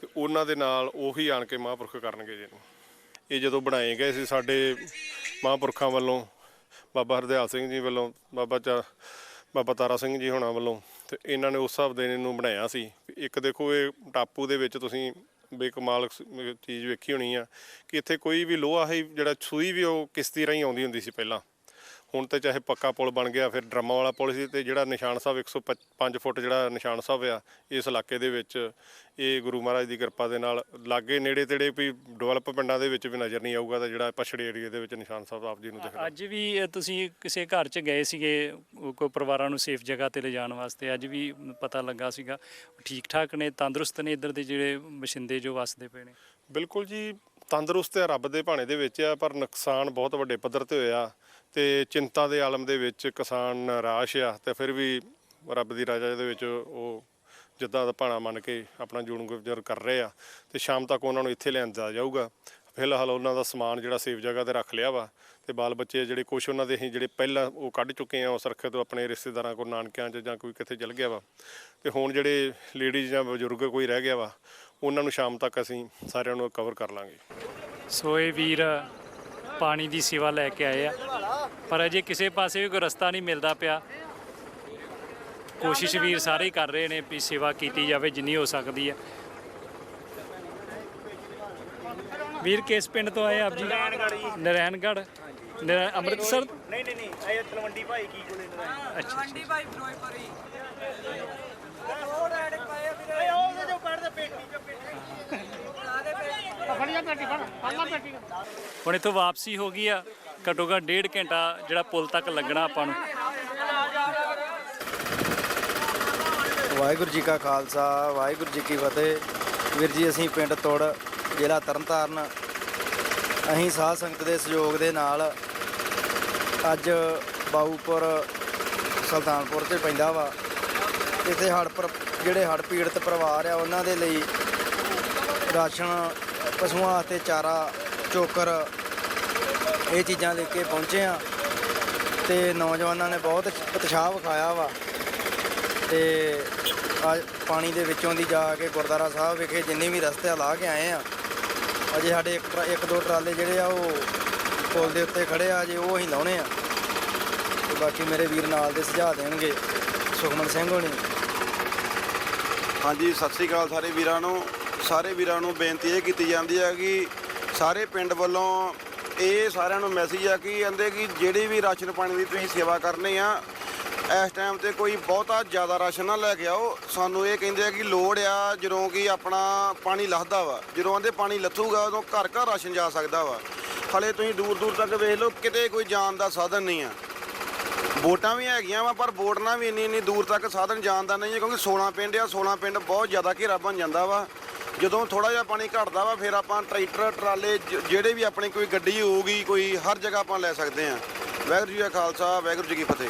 ਤੇ ਉਹਨਾਂ ਦੇ ਨਾਲ ਉਹੀ ਆਣ ਕੇ ਮਹਾਂਪੁਰਖ ਕਰਨਗੇ ਜੀ ਇਹ ਜਦੋਂ ਬਣਾਏ ਗਏ ਸੀ ਸਾਡੇ ਮਹਾਂਪੁਰਖਾਂ ਵੱਲੋਂ, ਬਾਬਾ ਹਰਦਿਆਲ ਸਿੰਘ ਜੀ ਵੱਲੋਂ, ਬਾਬਾ ਚਾ, ਬਾਬਾ ਤਾਰਾ ਸਿੰਘ ਜੀ ਹੋਣਾ ਵੱਲੋਂ, ਤੇ ਇਹਨਾਂ ਨੇ ਉਸ ਹਿਸਾਬ ਦੇ ਇਹਨੂੰ ਬਣਾਇਆ ਸੀ। ਇੱਕ ਦੇਖੋ ਇਹ ਟਾਪੂ ਦੇ ਵਿੱਚ ਤੁਸੀਂ ਬੇਕਮਾਲ ਚੀਜ਼ ਵੇਖੀ ਹੋਣੀ ਆ ਕਿ ਇੱਥੇ ਕੋਈ ਵੀ ਲੋਹਾ ਹੈ ਜਿਹੜਾ ਸੂਈ ਵੀ ਉਹ ਕਿਸ਼ਤੀ ਰਾਹੀਂ ਆਉਂਦੀ ਹੁੰਦੀ ਸੀ ਪਹਿਲਾਂ। ਹੁਣ ਤੇ ਚਾਹੇ ਪੱਕਾ ਪੁਲ ਬਣ ਗਿਆ ਫਿਰ ਡਰਮਾਂ ਵਾਲਾ ਪੁਲ ਸੀ ਤੇ ਜਿਹੜਾ ਨਿਸ਼ਾਨ ਸਾਹਿਬ 105 ਫੁੱਟ ਜਿਹੜਾ ਨਿਸ਼ਾਨ ਸਾਹਿਬ ਆ ਇਸ ਇਲਾਕੇ ਦੇ ਵਿੱਚ ਇਹ ਗੁਰੂ ਮਹਾਰਾਜ ਦੀ ਕਿਰਪਾ ਦੇ ਨਾਲ ਲਾਗੇ ਨੇੜੇ ਤੇੜੇ ਵੀ ਡਿਵੈਲਪ ਪਿੰਡਾਂ ਦੇ ਵਿੱਚ ਵੀ ਨਜ਼ਰ ਨਹੀਂ ਆਊਗਾ ਤਾਂ ਜਿਹੜਾ ਪਛੜੇ ਏਰੀਏ ਦੇ ਵਿੱਚ ਨਿਸ਼ਾਨ ਸਾਹਿਬ ਆਪ ਜੀ ਨੂੰ ਦਿਖਦਾ ਅੱਜ ਵੀ ਤੁਸੀਂ ਕਿਸੇ ਘਰ 'ਚ ਗਏ ਸੀਗੇ ਕੋਈ ਪਰਿਵਾਰਾਂ ਨੂੰ ਸੇਫ ਜਗ੍ਹਾ ਤੇ ਲਿਜਾਣ ਵਾਸਤੇ ਅੱਜ ਵੀ ਪਤਾ ਲੱਗਾ ਸੀਗਾ। ਠੀਕ ਠਾਕ ਨੇ ਤੰਦਰੁਸਤ ਨੇ ਇੱਧਰ ਦੇ ਜਿਹੜੇ ਵਸਿੰਦੇ ਜੋ ਵਸਦੇ ਪਏ ਨੇ? ਬਿਲਕੁਲ ਜੀ ਤੰਦਰੁਸਤ ਹੈ ਰੱਬ ਦੇ ਭਾਣੇ ਦੇ ਵਿੱਚ ਆ, ਪਰ ਨੁਕਸਾਨ ਬਹੁਤ ਵੱਡੇ ਪੱਧਰ ਤੇ ਹੋਇਆ। ਤੇ ਚਿੰਤਾ ਦੇ ਆਲਮ ਦੇ ਵਿੱਚ ਕਿਸਾਨ ਨਿਰਾਸ਼ ਆ, ਤੇ ਫਿਰ ਵੀ ਰੱਬ ਦੀ ਰਾਜਾ ਦੇ ਵਿੱਚ ਉਹ ਜਿੱਦਾਂ ਦਾ ਭਾਣਾ ਮੰਨ ਕੇ ਆਪਣਾ ਜੂਣ ਗੁਜ਼ਰ ਕਰ ਰਹੇ ਆ, ਤੇ ਸ਼ਾਮ ਤੱਕ ਉਹਨਾਂ ਨੂੰ ਇੱਥੇ ਲਿਆਂਦਾ ਜਾਊਗਾ। ਫਿਲਹਾਲ ਉਹਨਾਂ ਦਾ ਸਮਾਨ ਜਿਹੜਾ ਸੇਫ ਜਗ੍ਹਾ ਤੇ ਰੱਖ ਲਿਆ ਵਾ, ਤੇ ਬਾਲ ਬੱਚੇ ਜਿਹੜੇ ਕੁਛ ਉਹਨਾਂ ਦੇ ਅਸੀਂ ਜਿਹੜੇ ਪਹਿਲਾਂ ਉਹ ਕੱਢ ਚੁੱਕੇ ਆ ਉਹ ਰੱਖੇ ਤੋਂ ਆਪਣੇ ਰਿਸ਼ਤੇਦਾਰਾਂ ਕੋਲ, ਨਾਨਕਿਆਂ 'ਚ ਜਾਂ ਕੋਈ ਕਿੱਥੇ ਚਲ ਗਿਆ ਵਾ। ਤੇ ਹੁਣ ਜਿਹੜੇ ਲੇਡੀਜ਼ ਜਾਂ ਬਜ਼ੁਰਗ ਕੋਈ ਰਹਿ ਗਿਆ ਵਾ ਉਹਨਾਂ ਨੂੰ ਸ਼ਾਮ ਤੱਕ ਅਸੀਂ ਸਾਰਿਆਂ ਨੂੰ ਕਵਰ ਕਰ ਲਾਂਗੇ। ਸੋ ਇਹ ਵੀਰ ਪਾਣੀ ਦੀ ਸੇਵਾ ਲੈ ਕੇ ਆਏ ਆ। ਪਰ ਅਜੇ ਕਿਸੇ ਪਾਸੇ ਵੀ ਕੋਈ ਰਸਤਾ ਨਹੀਂ ਮਿਲਦਾ ਪਿਆ। ਕੋਸ਼ਿਸ਼ ਵੀਰ ਸਾਰੇ ਹੀ ਕਰ ਰਹੇ ਨੇ ਵੀ ਸੇਵਾ ਕੀਤੀ ਜਾਵੇ ਜਿੰਨੀ ਹੋ ਸਕਦੀ ਹੈ ਵੀਰ ਕਿਸ ਪਿੰਡ ਤੋਂ ਆਏ ਆਪ ਜੀ? ਨਰੈਣਗੜ੍ਹ। ਨਰੈਣ ਅੰਮ੍ਰਿਤਸਰ? ਨਹੀਂ ਨਹੀਂ ਨਹੀਂ ਇਹ ਤਲਵੰਡੀ ਭਾਈ ਕੀ ਕੋਲੇ ਅੱਛਾ ਮੰਡੀ ਭਾਈ ਫਿਰੋਜ਼ਪੁਰੀ ਉਹ ਰੈਡ ਪਾਏ ਵੀਰੇ ਉਹ ਜੋ ਕੱਢਦੇ ਪੇਟੀ ਚੋਂ ਪੇਟੀ ਫੜੀਆ ਪੇਟੀ ਫੜ ਫੜਲਾ ਪੇਟੀ ਹੁਣ ਇੱਥੋਂ ਵਾਪਸੀ ਹੋ ਗਈ ਆ ਘੱਟੋ ਘੱਟ ਡੇਢ ਘੰਟਾ ਜਿਹੜਾ ਪੁਲ ਤੱਕ ਲੱਗਣਾ ਆਪਾਂ ਨੂੰ। ਵਾਹਿਗੁਰੂ ਜੀ ਕਾ ਖਾਲਸਾ ਵਾਹਿਗੁਰੂ ਜੀ ਕੀ ਫਤਿਹ। ਵੀਰ ਜੀ ਅਸੀਂ ਪਿੰਡ ਤੁੜ ਜ਼ਿਲ੍ਹਾ ਤਰਨਤਾਰਨ। ਅਸੀਂ ਸਾਧ ਸੰਗਤ ਦੇ ਸਹਿਯੋਗ ਦੇ ਨਾਲ ਅੱਜ ਬਾਊਪੁਰ ਸੁਲਤਾਨਪੁਰ ਤੇ ਪੈਂਦਾ ਵਾ। ਇੱਥੇ ਹੜ੍ਹ ਪਰ ਜਿਹੜੇ ਹੜ੍ਹ ਪੀੜਤ ਪਰਿਵਾਰ ਆ ਉਹਨਾਂ ਦੇ ਲਈ ਰਾਸ਼ਨ ਪਸ਼ੂਆਂ ਵਾਸਤੇ ਚਾਰਾ, ਚੋਕਰ ਇਹ ਚੀਜ਼ਾਂ ਲੈ ਕੇ ਪਹੁੰਚੇ ਆ ਤੇ ਨੌਜਵਾਨਾਂ ਨੇ ਬਹੁਤ ਉਤਸ਼ਾਹ ਵਿਖਾਇਆ ਵਾ ਤੇ ਅੱਜ ਪਾਣੀ ਦੇ ਵਿੱਚੋਂ ਦੀ ਜਾ ਕੇ ਗੁਰਦੁਆਰਾ ਸਾਹਿਬ ਵਿਖੇ ਜਿੰਨੇ ਵੀ ਰਸਤੇ ਲਾ ਕੇ ਆਏ ਆ ਅਜੇ ਸਾਡੇ ਇੱਕ ਟਰਾ- ਇੱਕ ਦੋ ਟਰਾਲੇ ਜਿਹੜੇ ਆ ਉਹ ਪੁਲ ਦੇ ਉੱਤੇ ਖੜੇ ਆ ਜੇ ਉਹ ਅਸੀਂ ਲਾਉਣੇ ਆ। ਤੇ ਬਾਕੀ ਮੇਰੇ ਵੀਰ ਨਾਲ ਦੇ ਸੁਝਾਅ ਦੇਣਗੇ ਸੁਖਮਨ ਸਿੰਘ ਹੋਣੀ। ਹਾਂਜੀ, ਸਤਿ ਸ੍ਰੀ ਅਕਾਲ ਸਾਰੇ ਵੀਰਾਂ ਨੂੰ। ਸਾਰੇ ਵੀਰਾਂ ਨੂੰ ਬੇਨਤੀ ਇਹ ਕੀਤੀ ਜਾਂਦੀ ਹੈ ਕਿ ਸਾਰੇ ਪਿੰਡ ਵੱਲੋਂ ਇਹ ਸਾਰਿਆਂ ਨੂੰ ਮੈਸੇਜ ਆ ਕਿ ਕਹਿੰਦੇ ਕਿ ਜਿਹੜੀ ਵੀ ਰਾਸ਼ਨ ਪਾਣੀ ਦੀ ਤੁਸੀਂ ਸੇਵਾ ਕਰਨੀ ਆ, ਇਸ ਟਾਈਮ ਤੇ ਕੋਈ ਬਹੁਤਾ ਜ਼ਿਆਦਾ ਰਾਸ਼ਨ ਨਾ ਲੈ ਕੇ ਆਓ। ਸਾਨੂੰ ਇਹ ਕਹਿੰਦੇ ਆ ਕਿ ਲੋੜ ਆ ਜਦੋਂ ਕਿ ਆਪਣਾ ਪਾਣੀ ਲੱਥਦਾ ਵਾ, ਜਦੋਂ ਆਂਦੇ ਪਾਣੀ ਲੱਥੂਗਾ ਉਦੋਂ ਘਰ ਘਰ ਰਾਸ਼ਨ ਜਾ ਸਕਦਾ ਵਾ। ਹਲੇ ਤੁਸੀਂ ਦੂਰ ਦੂਰ ਤੱਕ ਵੇਖ ਲਓ, ਕਿਤੇ ਕੋਈ ਜਾਣ ਦਾ ਸਾਧਨ ਨਹੀਂ ਆ। ਵੋਟਾਂ ਵੀ ਹੈਗੀਆਂ ਵਾ, ਪਰ ਵੋਟ ਨਾਲ ਵੀ ਇੰਨੀ ਇੰਨੀ ਦੂਰ ਤੱਕ ਸਾਧਨ ਜਾਣ ਦਾ ਨਹੀਂ ਹੈ ਕਿਉਂਕਿ 16 ਪਿੰਡ ਆ 16 ਪਿੰਡ ਬਹੁਤ ਜ਼ਿਆਦਾ ਘੇਰਾ ਬਣ ਜਾਂਦਾ ਵਾ। ਜਦੋਂ ਥੋੜਾ ਜਿਹਾ ਪਾਣੀ ਘਟਦਾ ਵਾ, ਫਿਰ ਆਪਾਂ ਟਰੈਕਟਰ, ਟਰਾਲੇ, ਜ- ਜਿਹੜੇ ਵੀ ਆਪਣੀ ਕੋਈ ਗੱਡੀ ਹੋਊਗੀ, ਕੋਈ ਹਰ ਜਗ੍ਹਾ ਆਪਾਂ ਲੈ ਸਕਦੇ ਆ ਵਾਹਿਗੁਰੂ ਜੀ ਕਾ ਖਾਲਸਾ, ਵਾਹਿਗੁਰੂ ਜੀ ਕੀ ਫਤਿਹ।